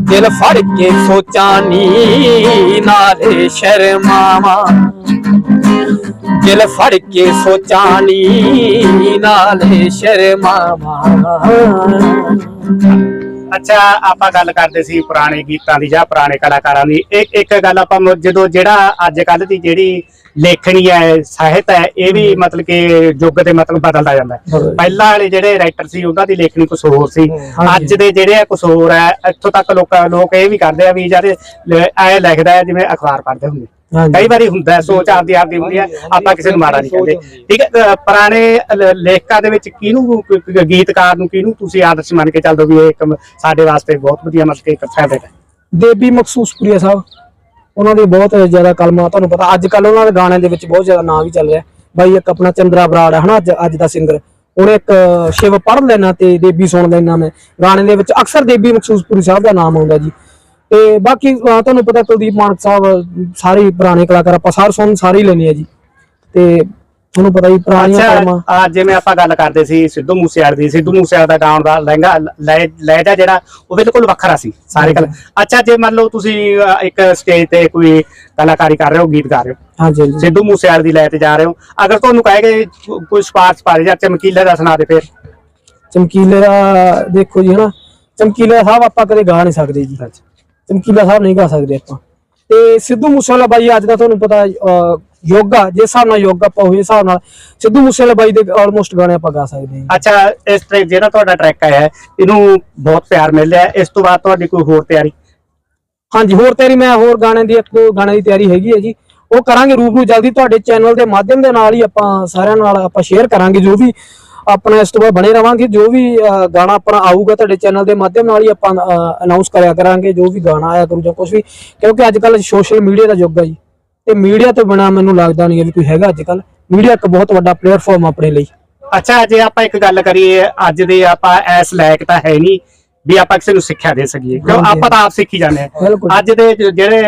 ਦਿਲ ਫੜ ਕੇ ਸੋਚਾਂ ਨੀ, ਨਾਲੇ ਸ਼ਰਮਾਵਾਂ। ਦਿਲ ਫੜ ਕੇ ਸੋਚਾਂ ਨੀ, ਨਾਲੇ ਸ਼ਰਮਾਵਾਂ। ਅੱਛਾ ਆਪਾਂ ਗੱਲ ਕਰਦੇ ਸੀ ਪੁਰਾਣੇ ਗੀਤਾਂ ਦੀ ਜਾਂ ਪੁਰਾਣੇ ਕਲਾਕਾਰਾਂ ਦੀ। ਇੱਕ ਇੱਕ ਗੱਲ ਆਪਾਂ ਮ- ਜਦੋਂ ਜਿਹੜਾ ਅੱਜ ਕੱਲ ਦੀ ਜਿਹੜੀ ਲੇਖਣੀ ਹੈ ਸਾਹਿਤ ਹੈ ਇਹ ਵੀ ਮਤਲਬ ਕਿ ਯੁੱਗ ਦੇ ਮਤਲਬ ਬਦਲਦਾ ਜਾਂਦਾ ਹੈ। ਪਹਿਲਾਂ ਵਾਲੇ ਜਿਹੜੇ ਰਾਈਟਰ ਸੀ ਉਹਨਾਂ ਦੀ ਲੇਖਣੀ ਕੁਝ ਹੋਰ ਸੀ। ਹਾਂਜੀ। ਅੱਜ ਦੇ ਜਿਹੜੇ ਆ ਕੁਝ ਹੋਰ ਹੈ ਇੱਥੋਂ ਤੱਕ ਲੋਕਾਂ ਲੋਕ ਇਹ ਵੀ ਕਰਦੇ ਆ ਵੀ ਜਿਹੜੇ ਐ ਲਿਖਦਾ ਹੈ ਜਿਵੇਂ ਅਖਬਾਰ ਪੜ੍ਹਦੇ ਹੁੰਦੇ। ਕਈ ਵਾਰੀ ਹੁੰਦਾ ਹੈ, ਸੋਚ ਆਪਦੀ ਆਪਦੀ ਹੁੰਦੀ ਹੈ ਆਪਾਂ ਕਿਸੇ ਨੂੰ ਮਾੜਾ ਨਹੀਂ ਕਹਿੰਦੇ। ਠੀਕ ਹੈ ਅ, ਪੁਰਾਣੇ ਲ- ਲੇਖਕਾਂ ਦੇ ਵਿੱਚ ਕਿਹਨੂੰ ਕ- ਕ- ਗੀਤਕਾਰ ਨੂੰ ਕਿਹਨੂੰ ਤੁਸੀਂ ਆਦਰਸ਼ ਮੰਨ ਕੇ ਚੱਲਦੇ ਹੋ ਵੀ ਇਹ ਇੱਕ ਮ- ਸਾਡੇ ਵਾਸਤੇ ਬਹੁਤ ਵਧੀਆ ਮਤਲਬ ਕਿ ਇੱਕ ਫਾਇਦਾ ਹੈ? ਦੇਬੀ ਮਖਸੂਸਪੁਰੀਆ ਸਾਹਿਬ ਉਹਨਾਂ ਦੀ ਬਹੁਤ ਜ਼ਿਆਦਾ ਕਲਮਾਂ ਤੁਹਾਨੂੰ ਪਤਾ ਅੱਜ ਕੱਲ ਉਹਨਾਂ ਦੇ ਗਾਣਿਆਂ ਦੇ ਵਿੱਚ ਬਹੁਤ ਜ਼ਿਆਦਾ ਨਾਂ ਵੀ ਚੱਲ ਰਿਹਾ। ਬਾਈ ਇੱਕ ਆਪਣਾ ਚੰਦਰਾ ਬਰਾੜ ਹੈ ਹਨਾ ਅੱਜ ਅੱਜ ਦਾ ਸਿੰਗਰ ਉਹਨੇ ਇੱਕ ਸ਼ਿਵ ਪੜ੍ਹ ਲੈਣਾ ਤੇ ਦੇਬੀ ਸੁਣ ਲੈਣਾ ਮੈਂ। ਗਾਣੇ ਦੇ ਵਿੱਚ ਅਕਸਰ ਦੇਬੀ ਮਖਸੂਸਪੁਰੀ ਸਾਹਿਬ ਦਾ ਨਾਮ ਆਉਂਦਾ ਜੀ। ਤੇ ਬਾਕੀ ਅਹ ਤੁਹਾਨੂੰ ਪਤਾ ਕੁਲਦੀਪ ਮਾਨਕ ਸਾਹਿਬ ਸਾਰੇ ਪੁਰਾਣੇ ਕਲਾਕਾਰ ਆਪਾਂ ਸਾਰ ਸੁਣ ਸਾਰੇ ਹੀ ਲੈਣੇ ਆ ਜੀ। ਤੇ ਤੁਹਾਨੂੰ ਪਤਾ ਹੀ ਪੁਰਾਣੀਆਂ ਕਲਮਾਂ ਅੱਛਾ ਅੱਜ ਜਿਵੇਂ ਆਪਾਂ ਗੱਲ ਕਰਦੇ ਸੀ ਸਿੱਧੂ ਮੂਸੇਵਾਲੇ ਦੀ ਸਿੱਧੂ ਮੂਸੇਵਾਲੇ ਦਾ ਗਾਉਣ ਦਾ ਲਹਿੰਗਾ ਲੈ- ਲਹਿਜਾ ਜਿਹੜਾ ਉਹ ਬਿਲਕੁਲ ਵੱਖਰਾ ਸੀ ਸਾਰੇ ਕਲਾ ਅੱਛਾ ਜੇ ਮੰਨ ਲਓ ਤੁਸੀਂ ਅ, ਇੱਕ ਸਟੇਜ ਤੇ ਕੋਈ ਕਲਾਕਾਰੀ ਕਰ ਰਹੇ ਹੋ ਗੀਤ ਗਾ ਰਹੇ ਹੋ। ਹਾਂਜੀ ਹਾਂਜੀ। ਸਿੱਧੂ ਮੂਸੇਵਾਲੇ ਦੀ ਲੈ ਤੇ ਜਾ ਰਹੇ ਹੋ। ਅਗਰ ਤੁਹਾਨੂੰ ਕਹੇਗੇ ਕੋਈ ਸਪਾਰਸ਼ ਪਾ ਦੇ ਜਾਂ ਚਮਕੀਲੇ ਦਾ ਸੁਣਾ ਦੇ ਫਿਰ। ਚਮਕੀਲੇ ਦਾ ਦੇਖੋ ਜੀ ਹਨਾ। ਚਮਕੀਲੇ ਸਾਹਿਬ ਆਪਾਂ ਕਦੇ ਗਾ ਨਹੀਂ ਸਕਦੇ ਜੀ। ਚਮਕੀਲਾ ਸਾਹਿਬ ਨਹੀਂ ਗਾ ਸਕਦੇ ਆਪਾਂ। ਤੇ ਸਿੱਧੂ ਮੂਸੇਵਾਲਾ ਬਾਈ ਅੱਜ ਦਾ ਤੁਹਾਨੂੰ ਪਤਾ ਯੋਗਾ ਜਿਸ ਹਿਸਾਬ ਨਾਲ ਯੋਗਾ ਆਪਾਂ ਹੋਏ ਹਿਸਾਬ ਨਾਲ ਸਿੱਧੂ ਮੂਸੇਵਾਲਾ ਬਾਈ ਦੇ ਆਲਮੋਸਟ ਗਾਣੇ ਆਪਾਂ ਗਾ ਸਕਦੇ ਹਾਂ। ਅੱਛਾ ਇਸ ਟਰੈਕ ਜਿਹੜਾ ਤੁਹਾਡਾ ਟਰੈਕ ਆਇਆ ਹੈ, ਇਹਨੂੰ ਬਹੁਤ ਪਿਆਰ ਮਿਲ ਰਿਹਾ। ਹੈ। ਇਸ ਤੋਂ ਬਾਅਦ ਤੁਹਾਡੀ ਕੋਈ ਹੋਰ ਤਿਆਰੀ? ਹਾਂਜੀ ਹੋਰ ਤੇਰੀ ਮੈਂ ਹੋਰ ਗਾਣੇ ਦੀ ਇੱਕ ਗਾਣੇ ਦੀ ਤਿਆਰੀ ਹੈਗੀ ਹੈ ਜੀ। ਉਹ ਕਰਾਂਗੇ ਰੂਬਰੂ ਜਲਦੀ ਤੁਹਾਡੇ ਚੈਨਲ ਦੇ ਮਾਧਿਅਮ ਦੇ ਨਾਲ ਹੀ ਆਪਾਂ ਸਾਰਿਆਂ ਨਾਲ ਆਪਾਂ ਸ਼ੇਅਰ ਕਰਾਂਗੇ ਜੋ ਵੀ ਆਪਣਾ ਇਸ ਤੋਂ ਬਾਅਦ ਬਣੇ ਰਵਾਂਗੇ। ਜੋ ਵੀ ਗਾਣਾ ਆਪਣਾ ਆਊਗਾ ਤੁਹਾਡੇ ਚੈਨਲ ਦੇ ਮਾਧਿਅਮ ਨਾਲ ਹੀ ਆਪਾਂ ਅਨਾਉਂਸ ਕਰਿਆ ਕਰਾਂਗੇ। ਜੋ ਵੀ ਗਾਣਾ ਆਇਆ ਕਰੂ ਜਾਂ ਕੁਝ ਵੀ। ਕਿਉਂਕਿ ਅੱਜ ਕੱਲ ਸੋਸ਼ਲ ਮੀਡੀਆ ਦਾ ਯੁੱਗ ਹੈ ਜੀ। ਤੇ ਮੀਡੀਆ ਤੋਂ ਬਿਨਾ ਮੈਨੂੰ ਲੱਗਦਾ ਨਹੀਂ ਵੀ ਕੋਈ ਹੈਗਾ ਅੱਜ ਕੱਲ ਮੀਡੀਆ ਇੱਕ ਬਹੁਤ ਵੱਡਾ ਪਲੇਟਫਾਰਮ ਆਪਣੇ ਲਈ। ਅੱਛਾ, ਜੇ ਆਪਾਂ ਇੱਕ ਗੱਲ ਕਰੀਏ, ਅੱਜ ਦੇ ਆਪਾਂ ਐਸ ਲਾਇਕ ਤਾਂ ਹੈ ਨਹੀਂ। ਵੀ ਆਪਾਂ ਕਿਸੇ ਨੂੰ ਸਿੱਖਿਆ ਦੇ ਸਕੀਏ। ਕਿਉਂ। ਆਪਾਂ ਤਾਂ ਆਪ ਸਿੱਖੀ ਜਾਂਦੇ ਬਿਲਕੁਲ। ਅੱਜ ਦੇ ਜਿਹੜੇ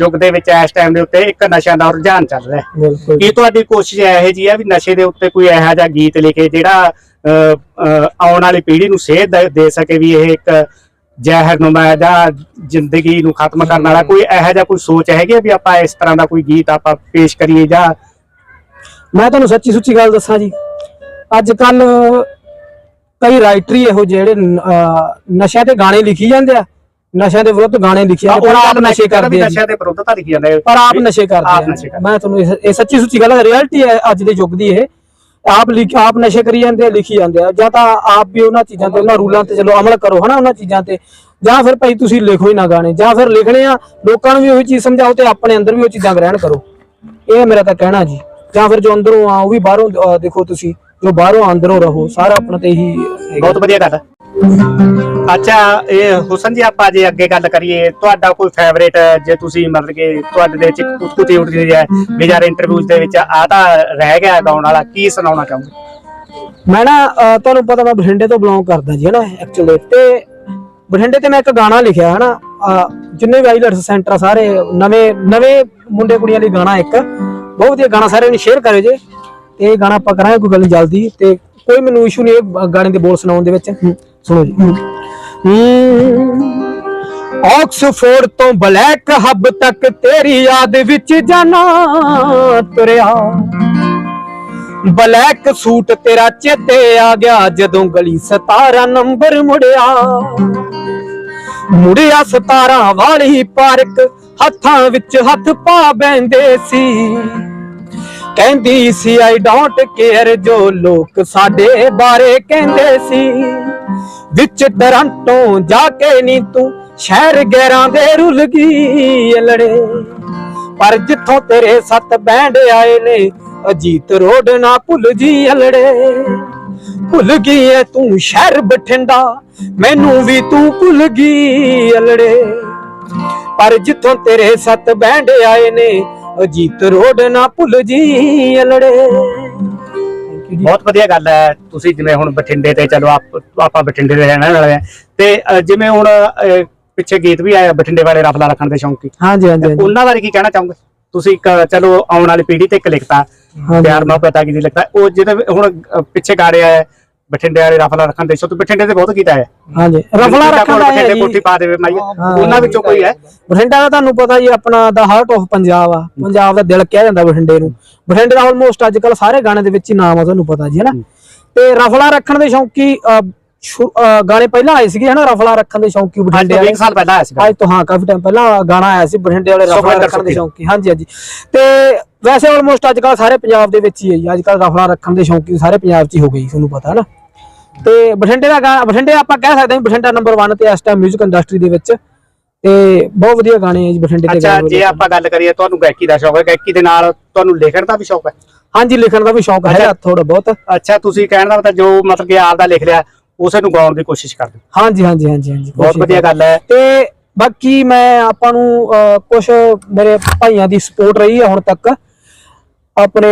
ਯੁੱਗ ਦੇ ਵਿੱਚ ਇਸ ਟਾਈਮ ਦੇ ਉੱਤੇ ਇੱਕ ਨਸ਼ਿਆਂ ਦਾ ਰੁਝਾਨ ਚੱਲ ਰਿਹਾ ਹੈ। ਕੀ ਤੁਹਾਡੀ ਕੋਸ਼ਿਸ਼ ਇਹੋ ਜੀ ਹੈ ਵੀ ਨਸ਼ੇ ਦੇ ਉੱਤੇ ਕੋਈ ਇਹੋ ਜਿਹਾ ਗੀਤ ਲਿਖੇ ਜਿਹੜਾ ਆਉਣ ਵਾਲੀ ਪੀੜ੍ਹੀ ਨੂੰ ਸੇਧ ਦੇ- ਸਕੇ ਵੀ ਇਹ ਇੱਕ ਜ਼ਹਿਰਨੁਮਾ ਜਾਂ ਜ਼ਿੰਦਗੀ ਨੂੰ ਖਤਮ ਕਰਨ ਵਾਲਾ ਕੋਈ ਇਹੋ ਜਿਹਾ ਕੋਈ ਸੋਚ ਹੈਗੀ ਵੀ ਆਪਾਂ ਇਸ ਤਰ੍ਹਾਂ ਦਾ ਕੋਈ ਗੀਤ ਆਪਾਂ ਪੇਸ਼ ਕਰੀਏ ਜਾਂ ਮੈਂ ਤੁਹਾਨੂੰ ਸੱਚੀ ਸੁੱਚੀ ਗੱਲ ਦੱਸਾਂ ਜੀ। ਅੱਜ ਕੱਲ ਕਈ ਰਾਈਟਰ ਇਹੋ ਜਿਹੜੇ ਨਸ਼ਿਆਂ ਤੇ ਗਾਣੇ ਲਿਖੀ ਜਾਂਦੇ ਆ। ਨਸ਼ਿਆਂ ਦੇ ਵਿਰੁੱਧ ਗਾਣੇ ਲਿਖੀ ਪਰ ਆਪ ਨਸ਼ੇ ਕਰਦੇ ਆ। ਨਸ਼ਿਆਂ ਦੇ ਵਿਰੁੱਧ ਤਾਂ ਲਿਖੀ ਜਾਂਦੇ ਪਰ ਆਪ ਨਸ਼ੇ ਕਰਦੇ ਆ। ਮੈਂ ਤੁਹਾਨੂੰ ਇਹ- ਸੱਚੀ ਸੁੱਚੀ ਗੱਲ ਹੈ ਰਿਐਲਿਟੀ ਹੈ ਅੱਜ ਦੇ ਯੁੱਗ ਦੀ ਇਹ। ਆਪ ਲਿਖ ਆਪ ਨਸ਼ੇ ਕਰੀ ਜਾਂਦੇ ਆ ਲਿਖੀ ਜਾਂਦੇ ਆ। ਜਾਂ ਤਾਂ ਆਪ ਵੀ ਉਹਨਾਂ ਚੀਜ਼ਾਂ ਤੇ ਉਹਨਾਂ ਰੂਲਾਂ ਤੇ ਚਲੋ ਅਮਲ ਕਰੋ ਹਨਾ ਉਹਨਾਂ ਚੀਜ਼ਾਂ ਤੇ। ਜਾਂ ਫਿਰ ਭਾਈ ਤੁਸੀਂ ਲਿਖੋ ਹੀ ਨਾ ਗਾਣੇ ਜਾਂ ਫਿਰ ਲਿਖਣੇ ਆ ਲੋਕਾਂ ਨੂੰ ਵੀ ਉਹੀ ਚੀਜ਼ ਸਮਝਾਓ ਤੇ ਆਪਣੇ ਅੰਦਰ ਵੀ ਉਹ ਚੀਜ਼ਾਂ ਗ੍ਰਹਿਣ ਕਰੋ। ਇਹ ਮੇਰਾ ਤਾਂ ਕਹਿਣਾ ਜੀ। ਜਾਂ ਫਿਰ ਜੋ ਅੰਦਰੋਂ ਆ ਉਹ ਵੀ ਬਾਹਰੋਂ ਦੇਖੋ ਤੁਸੀਂ। ਜੋ ਬਾਹਰੋਂ ਅੰਦਰੋਂ ਰਹੋ ਸਾਰਾ ਆਪਣਾ ਤੇ ਹੀ। ਬਹੁਤ ਵਧੀਆ ਗੱਲ ਹੈ ਅੱਛਾ ਇਹ ਹੁਸਨ ਜੀ ਆਪਾਂ ਜੇ ਅੱਗੇ ਗੱਲ ਕਰੀਏ ਤੁਹਾਡਾ ਕੋਈ ਫੇਵਰੇਟ ਜੇ ਤੁਸੀਂ ਮਤਲਬ ਕਿ ਤੁਹਾਡੇ ਦੇ ਵਿੱਚ ਕੁੱਤੀ ਉੱਠਦੀ ਹੈ ਯਾਰ ਇੰਟਰਵਿਊਜ਼ ਦੇ ਵਿੱਚ ਆ ਤਾਂ ਰਹਿ ਗਿਆ ਗਾਉਣ ਵਾਲਾ ਕੀ ਸੁਣਾਉਣਾ ਚਾਹੋਗੇ? ਮੈਂ ਨਾ ਤੁਹਾਨੂੰ ਪਤਾ ਮੈਂ ਬਠਿੰਡੇ ਤੋਂ ਬਿਲੋਂਗ ਕਰਦਾ ਜੀ ਹਨਾ ਐਕਚੁਅਲੀ ਤੇ ਬਠਿੰਡੇ ਤੇ ਮੈਂ ਇੱਕ ਗਾਣਾ ਲਿਖਿਆ ਹਨਾ ਜਿੰਨੇ ਵੀ ਆਈਲੈਟਸ ਸੈਂਟਰ ਸਾਰੇ ਨਵੇਂ ਨਵੇਂ ਮੁੰਡੇ ਕੁੜੀਆਂ ਲਈ ਗਾਣਾ ਇੱਕ। ਬਹੁਤ ਵਧੀਆ ਗਾਣਾ ਸਾਰਿਆਂ ਨੂੰ ਸ਼ੇਅਰ ਕਰਿਓ ਜੇ। ਇਹ ਗਾਣਾ ਆਪਾਂ ਕਰਾਂਗੇ ਕੋਈ ਗੱਲ ਨਹੀਂ ਜਲਦੀ ਤੇ ਕੋਈ ਮੈਨੂੰ ਇਸ਼ੂ ਨਹੀਂ ਇਹ ਗਾਣੇ ਦੇ ਬੋਲ ਸੁਣਾਉਣ ਦੇ ਵਿੱਚ। ਸੁਣੋ ਜੀ। ਆਕਸਫੋਰਡ ਤੋਂ ਬਲੈਕ ਹੱਬ ਤੱਕ ਤੇਰੀ ਯਾਦ ਵਿੱਚ ਜਾਣਾ ਤੁਰਿਆ। ਬਲੈਕ ਸੂਟ ਤੇਰਾ ਚੇਤੇ ਆ ਗਿਆ ਜਦੋਂ ਗਲੀ 17 ਨੰਬਰ ਮੁੜਿਆ। ਮੁੜਿਆ 17 ਵਾਲੀ ਪਾਰਕ ਹੱਥਾਂ ਵਿੱਚ ਹੱਥ ਪਾ ਬੈੰਦੇ ਸੀ। ਕਹਿੰਦੀ ਸੀ ਆਈ ਡੋਂਟ ਕੇਅਰ ਜੋ ਲੋਕ ਸਾਡੇ ਬਾਰੇ ਕਹਿੰਦੇ ਸੀ। ਵਿੱਚ ਟਰੰਟੋ ਜਾ ਕੇ ਨੀ ਤੂੰ ਸ਼ਹਿਰ ਗੈਰਾਂ ਦੇ ਰੁੱਲ ਗਈ ਲੜੇ। ਪਰ ਜਿੱਥੋਂ ਤੇਰੇ ਸੱਤ ਬੈਂਡ ਆਏ ਨੇ, ਅਜੀਤ ਰੋਡ ਨਾ ਭੁੱਲ ਜੀ ਅਲੜੇ ਭੁੱਲ ਗਈ ਐ ਤੂੰ ਸ਼ਹਿਰ ਬਠਿੰਡਾ, ਮੈਨੂੰ ਵੀ ਤੂੰ ਭੁੱਲ ਗਈ ਅਲੜੇ ਪਰ ਜਿੱਥੋਂ ਤੇਰੇ ਸੱਤ ਬੈਂਡ ਆਏ ਨੇ ਅਜੀਤ ਰੋਡ ਨਾ ਭੁੱਲ ਜੀ ਅਲੜੇ। ਬਹੁਤ ਵਧੀਆ ਗੱਲ ਹੈ। ਤੁਸੀਂ ਜਿਵੇਂ ਹੁਣ ਬਠਿੰਡੇ ਤੇ ਚਲੋ ਆਪ ਬਠਿੰਡੇ ਦੇ ਰਹਿਣ ਵਾਲੇ ਆ ਤੇ ਜਿਵੇਂ ਹੁਣ ਪਿੱਛੇ ਗੀਤ ਵੀ ਆਇਆ ਬਠਿੰਡੇ ਵਾਲੇ ਰਫਲਾ ਰੱਖਣ ਦੇ ਸ਼ੌਂਕੀ ਹਾਂਜੀ ਹਾਂਜੀ। ਉਹਨਾਂ ਬਾਰੇ ਕੀ ਕਹਿਣਾ ਚਾਹੋਗੇ? ਤੁਸੀਂ ਚਲੋ ਆਉਣ ਵਾਲੀ ਪੀੜ੍ਹੀ ਤੇ ਇੱਕ ਲਿਖਤਾ। ਪਿਆਰ ਮੁਹੱਬਤ ਆ ਕੀ ਲਿਖਤਾ। ਉਹ ਜਿਹਦੇ ਹੁਣ ਪਿੱਛੇ ਗਾ ਰਿਹਾ ਹੈ ਬਠਿੰਡੇ ਵਾਲੇ ਰਫਲਾ ਰੱਖਣ ਦੇ ਸ਼ੌਂਕੀ ਬਠਿੰਡੇ ਤੇ ਬਹੁਤ ਗੀਤ ਆਇਆ ਹਾਂਜੀ ਰਫਲਾ ਰੱਖਣ ਦਾ ਬਠਿੰਡੇ ਹੈ ਕੋਠੀ ਪਾ ਦੇਵੇ ਮਾਈਆ ਹਾਂ। ਉਹਨਾਂ ਵਿੱਚੋਂ ਕੋਈ ਹੈ? ਬਠਿੰਡਾ ਦਾ ਤੁਹਾਨੂੰ ਪਤਾ ਹੀ ਆਪਣਾ ਦਾ ਹਾਰਟ ਆਫ ਪੰਜਾਬ ਆ। ਪੰਜਾਬ ਦਾ ਦਿਲ ਕਿਹਾ ਜਾਂਦਾ ਬਠਿੰਡੇ ਨੂੰ। ਬਠਿੰਡੇ ਦਾ ਆਲਮੋਸਟ ਅੱਜ ਕੱਲ ਸਾਰੇ ਗਾਣੇ ਦੇ ਵਿੱਚ ਹੀ ਨਾਮ ਆ ਤੁਹਾਨੂੰ ਪਤਾ ਜੀ ਹਨਾ ਤੇ ਰਫਲਾ ਰੱਖਣ ਦੇ ਸ਼ੌਂਕੀ ਸ਼ੁ- ਗਾਣੇ ਪਹਿਲਾਂ ਆਏ ਸੀਗੇ ਹਨਾ ਰਫਲਾ ਰੱਖਣ ਦੇ ਸ਼ੌਂਕੀ ਬਠਿੰਡੇ ਵਾਲੇ? 20 ਸਾਲ ਪਹਿਲਾਂ ਆਇਆ ਸੀਗਾ। ਅੱਜ ਤੋਂ ਹਾਂ ਕਾਫੀ ਟਾਈਮ ਪਹਿਲਾਂ ਗਾਣਾ ਆਇਆ ਸੀ ਬਠਿੰਡੇ ਵਾਲੇ ਰਫਲਾ ਰੱਖਣ ਦੇ। ਸ਼ੌਂਕੀ ਹਾਂਜੀ ਹਾਂਜੀ। ਤੇ ਵੈਸੇ ਆਲਮੋਸਟ ਅੱਜ ਕੱਲ ਸਾਰੇ ਪੰਜਾਬ ਦੇ ਵਿੱਚ ਹੀ ਹੈ ਅੱਜ ਕੱਲ ਰਫਲਾ ਰੱਖਣ ਦੇ ਸ਼ੌਂਕੀ ਸਾਰੇ ਪੰਜਾਬ 'ਚ ਹੀ ਹੋ ਗਈ ਤੁਹਾਨੂੰ ਪਤਾ ਹੈ ਨਾ? ਤੇ ਬਠਿੰਡੇ ਦਾ ਗਾਣਾ ਬਠਿੰਡੇ ਆਪਾਂ ਕਹਿ ਸਕਦੇ ਹਾਂ ਬਠਿੰਡਾ ਨੰਬਰ 1 ਤੇ ਇਸ ਟਾਈਮ 뮤직 ਇੰਡਸਟਰੀ ਦੇ ਵਿੱਚ ਤੇ ਬਹੁਤ ਵਧੀਆ ਗਾਣੇ ਆ ਜੀ ਬਠਿੰਡੇ ਦੇ ਅੱਛਾ ਜੇ ਆਪਾਂ ਗੱਲ ਕਰੀਏ ਤੁਹਾਨੂੰ ਗਾਇਕੀ ਦਾ ਸ਼ੌਕ ਹੈ ਗਾਇਕੀ ਦੇ ਨਾਲ ਤੁਹਾਨੂੰ ਲਿਖਣ ਦਾ ਵੀ ਸ਼ੌਕ ਹੈ? ਹਾਂਜੀ ਲਿਖਣ ਦਾ ਵੀ ਸ਼ੌਂਕ ਹੈਗਾ ਥੋੜਾ ਬਹੁਤ। ਅੱਛਾ ਤੁਸੀਂ ਕਹਿਣ ਦਾ ਮਤਲਬ ਜੋ ਮਤਲਬ ਕਿ ਆਪ ਦਾ ਲਿਖ ਲਿਆ ਉਸੇ ਨੂੰ ਗਾਉਣ ਦੀ ਕੋਸ਼ਿਸ਼ ਕਰਦੇ ਹੋ। ਹਾਂਜੀ ਹਾਂਜੀ ਹਾਂਜੀ ਹਾਂਜੀ ਬਹੁਤ ਵਧੀਆ ਗੱਲ ਹੈ। ਤੇ ਬਾਕੀ ਮੈਂ ਆਪਾਂ ਨੂੰ ਕੁਝ ਮੇਰੇ ਭਾਈਆਂ ਦੀ ਸਪੋਰਟ ਰਹੀ ਹੈ ਹੁਣ ਤੱਕ। ਆਪਣੇ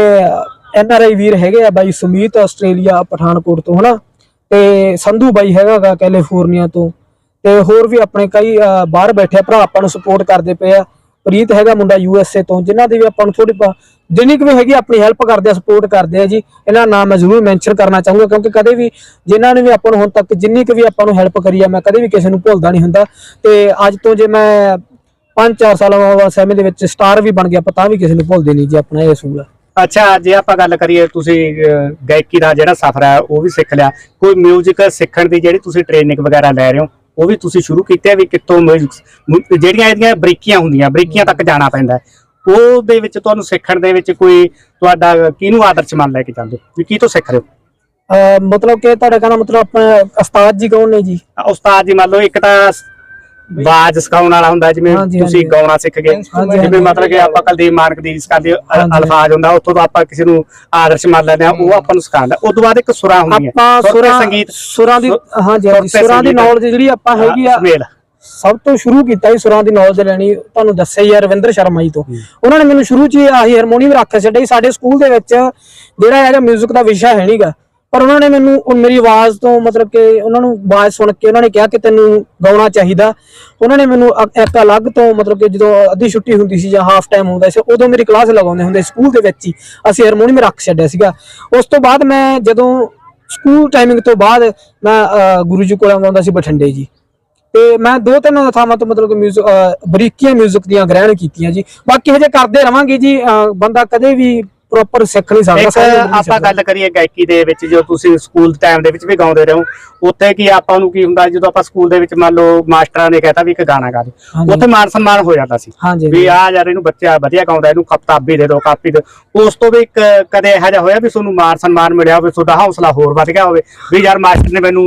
ਐਨ ਆਰ ਆਈ ਵੀਰ ਹੈਗੇ ਆ ਬਾਈ ਸੁਮੀਤ ਆਸਟ੍ਰੇਲੀਆ ਪਠਾਨਕੋਟ ਤੋਂ ਹਨਾ? ਤੇ ਸੰਧੂ ਬਾਈ ਹੈਗਾ ਕੈਲੀਫੋਰਨੀਆ ਤੋਂ, ਤੇ ਹੋਰ ਵੀ ਆਪਣੇ ਕਈ ਬਾਹਰ ਬੈਠੇ ਭਰਾ ਆਪਾਂ ਨੂੰ ਸਪੋਰਟ ਕਰਦੇ ਪਏ ਆ। ਪ੍ਰੀਤ ਹੈਗਾ ਮੁੰਡਾ ਯੂ ਐਸ ਏ ਤੋਂ, ਜਿਨ੍ਹਾਂ ਦੀ ਵੀ ਆਪਾਂ ਨੂੰ ਥੋੜੀ ਜਿੰਨੀ ਕੁ ਵੀ ਹੈਗੀ ਆਪਣੀ ਹੈਲਪ ਕਰਦੇ ਆ ਸਪੋਰਟ ਕਰਦੇ ਆ ਜੀ। ਇਹਨਾਂ ਦਾ ਨਾਮ ਮੈਂ ਜ਼ਰੂਰ ਮੈਂਸ਼ਨ ਕਰਨਾ ਚਾਹੂੰਗਾ, ਕਿਉਂਕਿ ਕਦੇ ਵੀ ਜਿਨ੍ਹਾਂ ਨੇ ਵੀ ਆਪਾਂ ਨੂੰ ਹੁਣ ਤੱਕ ਜਿੰਨੀ ਕੁ ਵੀ ਆਪਾਂ ਨੂੰ ਹੈਲਪ ਕਰੀ ਆ, ਮੈਂ ਕਦੇ ਵੀ ਕਿਸੇ ਨੂੰ ਭੁੱਲਦਾ ਨਹੀਂ ਹੁੰਦਾ। ਤੇ ਅੱਜ ਤੋਂ ਜੇ ਮੈਂ 5-4 ਸਾਲਾਂ ਬਾਅਦ ਸਮੇਂ ਦੇ ਵਿੱਚ ਸਟਾਰ ਵੀ ਬਣ ਗਿਆ, ਆਪਾਂ ਤਾਂ ਵੀ ਕਿਸੇ ਨੂੰ ਭੁੱਲਦੇ ਨਹੀਂ ਜੀ, ਆਪਣਾ ਇਹ ਅਸੂਲ ਆ। ਅੱਛਾ ਜੇ ਆਪਾਂ ਗੱਲ ਕਰੀਏ ਤੁਸੀਂ ਅਹ, ਗਾਇਕੀ ਦਾ ਜਿਹੜਾ ਸਫ਼ਰ ਹੈ ਉਹ ਵੀ ਸਿੱਖ ਲਿਆ। ਕੋਈ 뮤직 ਸਿੱਖਣ ਦੀ ਜਿਹੜੀ ਤੁਸੀਂ ਟ੍ਰੇਨਿੰਗ ਵਗੈਰਾ ਲੈ ਰਹੇ ਹੋ ਉਹ ਵੀ ਤੁਸੀਂ ਸ਼ੁਰੂ ਕੀਤੀ ਹੈ ਵੀ ਕਿੱਥੋਂ music- ਜਿਹੜੀਆਂ ਇਹਦੀਆਂ ਬਰੀਕੀਆਂ ਹੁੰਦੀਆਂ ਬਰੀਕੀਆਂ ਤੱਕ ਜਾਣਾ ਪੈਂਦਾ ਹੈ। ਉਹ ਦੇ ਵਿੱਚ ਤੁਹਾਨੂੰ ਸਿੱਖਣ ਦੇ ਵਿੱਚ ਕੋਈ ਤੁਹਾਡਾ ਕਿਹਨੂੰ ਆਦਰਸ਼ ਮੰਨ ਲੈ ਕੇ ਚੱਲਦੇ ਹੋ? ਵੀ ਕੀ ਤੋਂ ਸਿੱਖ ਰਹੇ ਹੋ? ਅਹ ਮਤਲਬ ਕਿ ਤੁਹਾਡਾ ਕਹਿੰਦਾ ਮਤਲਬ ਆਪਣੇ ਉਸਤਾਦ ਜੀ ਕੌਣ ਨੇ ਜੀ? ਉਸਤਾਦ ਜੀ ਮੰਨ ਲਓ ਇੱਕ ਤਾਂ ਆਵਾਜ਼ ਸਿਖਾਉਣ ਵਾਲਾ ਹੁੰਦਾ ਜਿਵੇਂ ਹਾਂਜੀ, ਤੁਸੀਂ ਹਾਂਜੀ। ਗਾਉਣਾ ਸਿੱਖ ਗਏ ਜਿਵੇਂ। ਮਤਲਬ ਕਿ ਆਪਾਂ ਕੁਲਦੀਪ ਮਾਨਕ ਦੀ ਹਾਂਜੀ। ਅਲਫਾਜ਼ ਹੁੰਦਾ ਉੱਥੋਂ ਤੋਂ ਆਪਾਂ ਕਿਸੇ ਨੂੰ ਆਦਰਸ਼ ਮੰਨ ਲੈਂਦੇ ਆ ਉਹ ਆਪਾਂ ਨੂੰ ਸਿਖਾਉਂਦਾ ਉਸ ਤੋਂ ਬਾਅਦ ਇੱਕ ਸੁਰਾਂ ਹੁੰਦੀਆਂ ਆਪਾਂ ਸੁਰ ਤੇ ਸੁਰਾਂ ਸੰਗੀਤ ਸੁਰਾਂ ਦੀ ਸੁਰ- ਹਾਂਜੀ ਸੁਰ ਹਾਂਜੀ ਤੇ ਸੁਰਾਂ ਦੀ ਸੰਗੀਤ। ਨੌਲੇਜ ਜਿਹੜੀ ਆਪਾਂ ਹੈਗੀ ਆ ਸਭ ਤੋਂ ਸ਼ੁਰੂ ਕੀਤਾ ਸੀ ਸੁਰਾਂ ਦੀ ਨੌਲੇਜ ਲੈਣੀ ਤੁਹਾਨੂੰ ਦੱਸਿਆ ਹੀ ਆ ਰਵਿੰਦਰ ਸ਼ਰਮਾ ਜੀ ਤੋਂ ਉਹਨਾਂ ਨੇ ਮੈਨੂੰ ਸ਼ੁਰੂ 'ਚ ਹੀ ਆਹੀ ਹਾਰਮੋਨੀਅਮ ਰੱਖ ਛੱਡਿਆ ਸੀ ਸਾਡੇ ਸਕੂਲ ਦੇ ਵਿੱਚ ਜਿਹੜਾ ਹੈਗਾ 뮤직 ਦਾ ਵਿਸ਼ਾ ਹੈ ਨਹੀਂਗਾ ਪਰ ਉਹਨਾਂ ਨੇ ਮੈਨੂੰ ਉਹ ਮੇਰੀ ਆਵਾਜ਼ ਤੋਂ ਮਤਲਬ ਕਿ ਉਹਨਾਂ ਨੂੰ ਆਵਾਜ਼ ਸੁਣ ਕੇ ਉਹਨਾਂ ਨੇ ਕਿਹਾ ਕਿ ਤੈਨੂੰ ਗਾਉਣਾ ਚਾਹੀਦਾ। ਉਹਨਾਂ ਨੇ ਮੈਨੂੰ ਅ- ਇੱਕ ਅਲੱਗ ਤੋਂ ਮਤਲਬ ਕਿ ਜਦੋਂ ਅੱਧੀ ਛੁੱਟੀ ਹੁੰਦੀ ਸੀ ਜਾਂ ਹਾਫ ਟਾਈਮ ਹੁੰਦਾ ਸੀ ਉਦੋਂ ਮੇਰੀ ਕਲਾਸ ਲਗਾਉਂਦੇ ਹੁੰਦੇ ਸੀ ਸਕੂਲ ਦੇ ਵਿੱਚ ਹੀ ਅਸੀਂ ਹਾਰਮੋਨੀਅਮ ਰੱਖ ਛੱਡਿਆ ਸੀਗਾ। ਉਸ ਤੋਂ ਬਾਅਦ ਮੈਂ ਜਦੋਂ ਸਕੂਲ ਟਾਈਮਿੰਗ ਤੋਂ ਬਾਅਦ ਮੈਂ ਅ, ਗੁਰੂ ਜੀ ਕੋਲ ਆਉਂਦਾ ਸੀ ਬਠਿੰਡੇ ਜੀ। ਤੇ ਮੈਂ ਦੋ ਤਿੰਨ ਥਾਵਾਂ ਤੋਂ ਮਤਲਬ ਕਿ ਮਿਊਜ਼ਿਕ ਬਰੀਕੀਆਂ ਮਿਊਜ਼ਿਕ ਦੀਆਂ ਗ੍ਰਹਿਣ ਕੀਤੀਆਂ ਜੀ। ਬਾਕੀ ਹਜੇ ਕਰਦੇ ਰਵਾਂਗੇ ਜੀ ਅਹ ਬੰਦਾ ਕਦੇ ਵੀ ਪ੍ਰੋਪਰ ਸਿੱਖ ਨਹੀਂ ਸਕਦਾ ਇੱਕ ਆਪਾਂ। ਗੱਲ ਕਰੀਏ ਗਾਇਕੀ ਦੇ ਵਿੱਚ ਜੋ ਤੁਸੀਂ ਸਕੂਲ ਟਾਈਮ ਦੇ ਵਿੱਚ ਵੀ ਗਾਉਂਦੇ ਰਹੋ ਉੱਥੇ ਕੀ ਆਪਾਂ ਨੂੰ ਕੀ ਹੁੰਦਾ ਜਦੋਂ ਆਪਾਂ ਸਕੂਲ ਦੇ ਵਿੱਚ ਮੰਨ ਲਓ ਮਾਸਟਰਾਂ ਨੇ ਕਹਿਤਾ ਵੀ ਇੱਕ ਗਾਣਾ ਗਾ ਦੇ। ਉੱਥੇ ਮਾਨ ਸਨਮਾਨ ਹੋ ਜਾਂਦਾ ਸੀ ਵੀ ਆ ਯਾਰ ਇਹਨੂੰ ਬੱਚਾ ਵਧੀਆ ਗਾਉਂਦਾ ਇਹਨੂੰ ਕਿਤਾਬੀ ਦੇ ਦਿਓ ਕਾਪੀ ਦੇ ਉਸ ਤੋਂ ਵੀ ਇੱਕ ਕਦੇ ਇਹੋ ਜਿਹਾ ਹੋਇਆ ਵੀ ਤੁਹਾਨੂੰ ਮਾਨ ਸਨਮਾਨ ਮਿਲਿਆ ਹੋਵੇ ਤੁਹਾਡਾ ਹੌਸਲਾ ਹੋਰ ਵੱਧ ਗਿਆ ਹੋਵੇ ਵੀ ਯਾਰ ਮਾਸਟਰ ਨੇ ਮੈਨੂੰ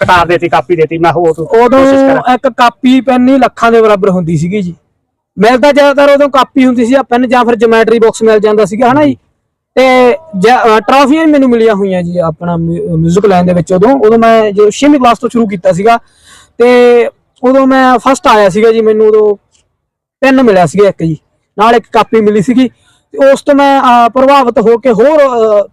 ਕਿਤਾਬ ਦੇਤੀ ਕਾਪੀ ਦੇਤੀ ਮੈਂ ਹੋਰ ਉਦੋਂ ਇੱਕ ਕਾਪੀ ਪੈਨ ਹੀ ਲੱਖਾਂ ਦੇ ਬਰਾਬਰ ਹੁੰਦੀ ਸੀਗੀ ਜੀ ਮਿਲਦਾ ਜ਼ਿਆਦਾਤਰ ਉਦੋਂ ਕਾਪੀ ਹੁੰਦੀ ਸੀ ਆ ਪੈਨ ਜਾਂ ਫਿਰ ਜਮੈਟਰੀ ਬਾਕਸ ਮਿਲ ਜਾਂਦਾ ਸੀਗਾ, ਹਨਾ ਜੀ? ਤੇ ਜ- ਅਹ ਟਰਾਫੀਆਂ ਵੀ ਮੈਨੂੰ ਮਿਲੀਆਂ ਹੋਈਆਂ ਜੀ ਆਪਣਾ 뮤직 ਲਾਈਨ ਦੇ ਵਿੱਚ ਉਦੋਂ। ਉਦੋਂ ਮੈਂ ਜੋ 6ਵੀਂ ਕਲਾਸ ਤੋਂ ਸ਼ੁਰੂ ਕੀਤਾ ਸੀਗਾ, ਤੇ ਉਦੋਂ ਮੈਂ ਫਸਟ ਆਇਆ ਸੀਗਾ ਜੀ, ਮੈਨੂੰ ਉਦੋਂ ਪੈਨ ਮਿਲਿਆ ਸੀਗਾ ਇੱਕ ਜੀ। ਨਾਲ ਇੱਕ ਕਾਪੀ ਮਿਲੀ ਸੀਗੀ। ਤੇ ਉਸ ਤੋਂ ਮੈਂ ਪ੍ਰਭਾਵਿਤ ਹੋ ਕੇ ਹੋਰ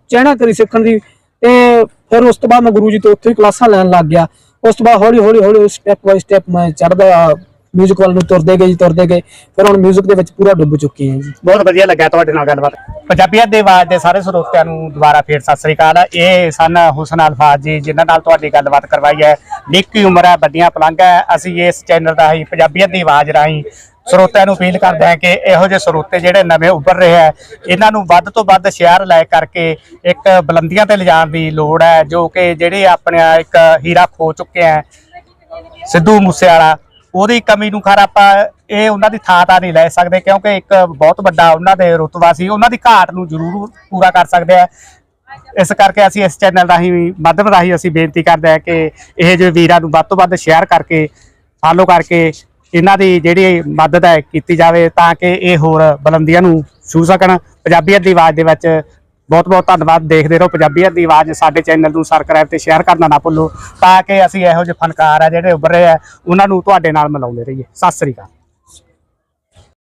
ਚਹਿਣਾ ਕਰੀ ਸਿੱਖਣ ਦੀ ਤੇ ਫਿਰ ਉਸ ਤੋਂ ਬਾਅਦ ਮੈਂ ਗੁਰੂ ਜੀ ਤੋਂ ਉੱਥੇ ਹੀ ਕਲਾਸਾਂ ਲੈਣ ਲੱਗ ਗਿਆ। ਉਸ ਤੋਂ ਬਾਅਦ ਹੌਲੀ ਹੌਲੀ ਹੌਲੀ ਸਟੈਪ ਬਾਈ ਸਟੈਪ ਮੈਂ ਚੜਦਾ ਮਿਊਜ਼ਿਕ ਵੱਲ ਨੂੰ ਤੁਰਦੇ ਗਏ ਜੀ ਤੁਰਦੇ ਗਏ। ਫਿਰ ਹੁਣ ਮਿਊਜ਼ਿਕ ਦੇ ਵਿੱਚ ਪੂਰਾ ਡੁੱਬ ਚੁੱਕੇ ਹਾਂ ਜੀ। ਬਹੁਤ ਵਧੀਆ ਲੱਗਾ ਤੁਹਾਡੇ ਨਾਲ ਗੱਲਬਾਤ। ਪੰਜਾਬੀਅਤ ਦੇ ਆਵਾਜ਼ ਦੇ ਸਾਰੇ ਸਰੋਤਿਆਂ ਨੂੰ ਦੁਬਾਰਾ ਫੇਰ ਸਤਿ ਸ੍ਰੀ ਅਕਾਲ। ਇਹ ਸਨ ਹੁਸਨ ਅਲਫਾਜ਼ ਜੀ ਜਿਨ੍ਹਾਂ ਨਾਲ ਤੁਹਾਡੀ ਗੱਲਬਾਤ ਕਰਵਾਈ ਹੈ। ਨਿੱਕੀ ਉਮਰ ਹੈ ਵੱਡੀਆਂ ਪਲੰਘ ਹੈ। ਅਸੀਂ ਇਸ ਚੈਨਲ ਦਾ ਹੀ ਪੰਜਾਬੀਅਤ ਦੀ ਆਵਾਜ਼ ਰਾਹੀਂ ਸਰੋਤਿਆਂ ਨੂੰ ਅਪੀਲ ਕਰਦੇ ਹਾਂ ਕਿ ਇਹੋ ਜਿਹੇ ਸਰੋਤੇ ਜਿਹੜੇ ਨਵੇਂ ਉੱਭਰ ਰਹੇ ਆ ਇਹਨਾਂ ਨੂੰ ਵੱਧ ਤੋਂ ਵੱਧ ਸ਼ੇਅਰ ਲੈ ਕਰਕੇ ਇੱਕ ਬੁਲੰਦੀਆਂ ਤੇ ਲਿਜਾਣ ਦੀ ਲੋੜ ਹੈ ਜੋ ਕਿ ਜਿਹੜੇ ਆਪਣੇ ਇੱਕ ਹੀਰਾ ਖੋ ਚੁੱਕੇ ਆ ਸਿੱਧੂ ਮੂਸੇਵਾਲਾ ਉਹਦੀ ਕਮੀ ਨੂੰ ਖਰ ਆਪਾਂ ਇਹ ਉਹਨਾਂ ਦੀ ਥਾਂ ਤਾਂ ਨਹੀਂ ਲੈ ਸਕਦੇ, ਕਿਉਂਕਿ ਇੱਕ ਬਹੁਤ ਵੱਡਾ ਉਹਨਾਂ ਦੇ ਰੁਤਬਾ ਸੀ, ਉਹਨਾਂ ਦੀ ਘਾਟ ਨੂੰ ਜ਼ਰੂਰ ਪੂਰਾ ਕਰ ਸਕਦੇ ਆ। ਇਸ ਕਰਕੇ ਅਸੀਂ ਇਸ ਚੈਨਲ ਰਾਹੀਂ ਮਾਧਿਅਮ ਰਾਹੀਂ ਅਸੀਂ ਬੇਨਤੀ ਕਰਦੇ ਹਾਂ ਕਿ ਇਹ ਜਿਹੇ ਵੀਰਾਂ ਨੂੰ ਵੱਧ ਤੋਂ ਵੱਧ ਸ਼ੇਅਰ ਕਰਕੇ ਫਾਲੋ ਕਰਕੇ ਇਹਨਾਂ ਦੀ ਜਿਹੜੀ ਮਦਦ ਹੈ ਕੀਤੀ ਜਾਵੇ ਤਾਂ ਕਿ ਇਹ ਹੋਰ ਬੁਲੰਦੀਆਂ ਨੂੰ ਛੂ ਸਕਣ। ਪੰਜਾਬੀਅਤ ਦੀ ਆਵਾਜ਼ ਦੇ ਵਿੱਚ ਬਹੁਤ ਬਹੁਤ ਧੰਨਵਾਦ। ਦੇਖਦੇ ਰਹੋ ਪੰਜਾਬੀਅਤ ਦੀ ਆਵਾਜ਼ ਸਾਡੇ ਚੈਨਲ ਨੂੰ ਸਬਸਕ੍ਰਾਈਬ ਤੇ ਸ਼ੇਅਰ ਕਰਨਾ ਨਾ ਭੁੱਲੋ, ਤਾਂ ਕਿ ਅਸੀਂ ਇਹੋ ਜਿਹੇ ਫਨਕਾਰ ਆ ਜਿਹੜੇ ਉੱਭਰ ਰਹੇ ਆ, ਉਹਨਾਂ ਨੂੰ ਤੁਹਾਡੇ ਨਾਲ ਮਿਲਾਉਂਦੇ ਰਹੀਏ। ਸਤਿ ਸ੍ਰੀ ਅਕਾਲ।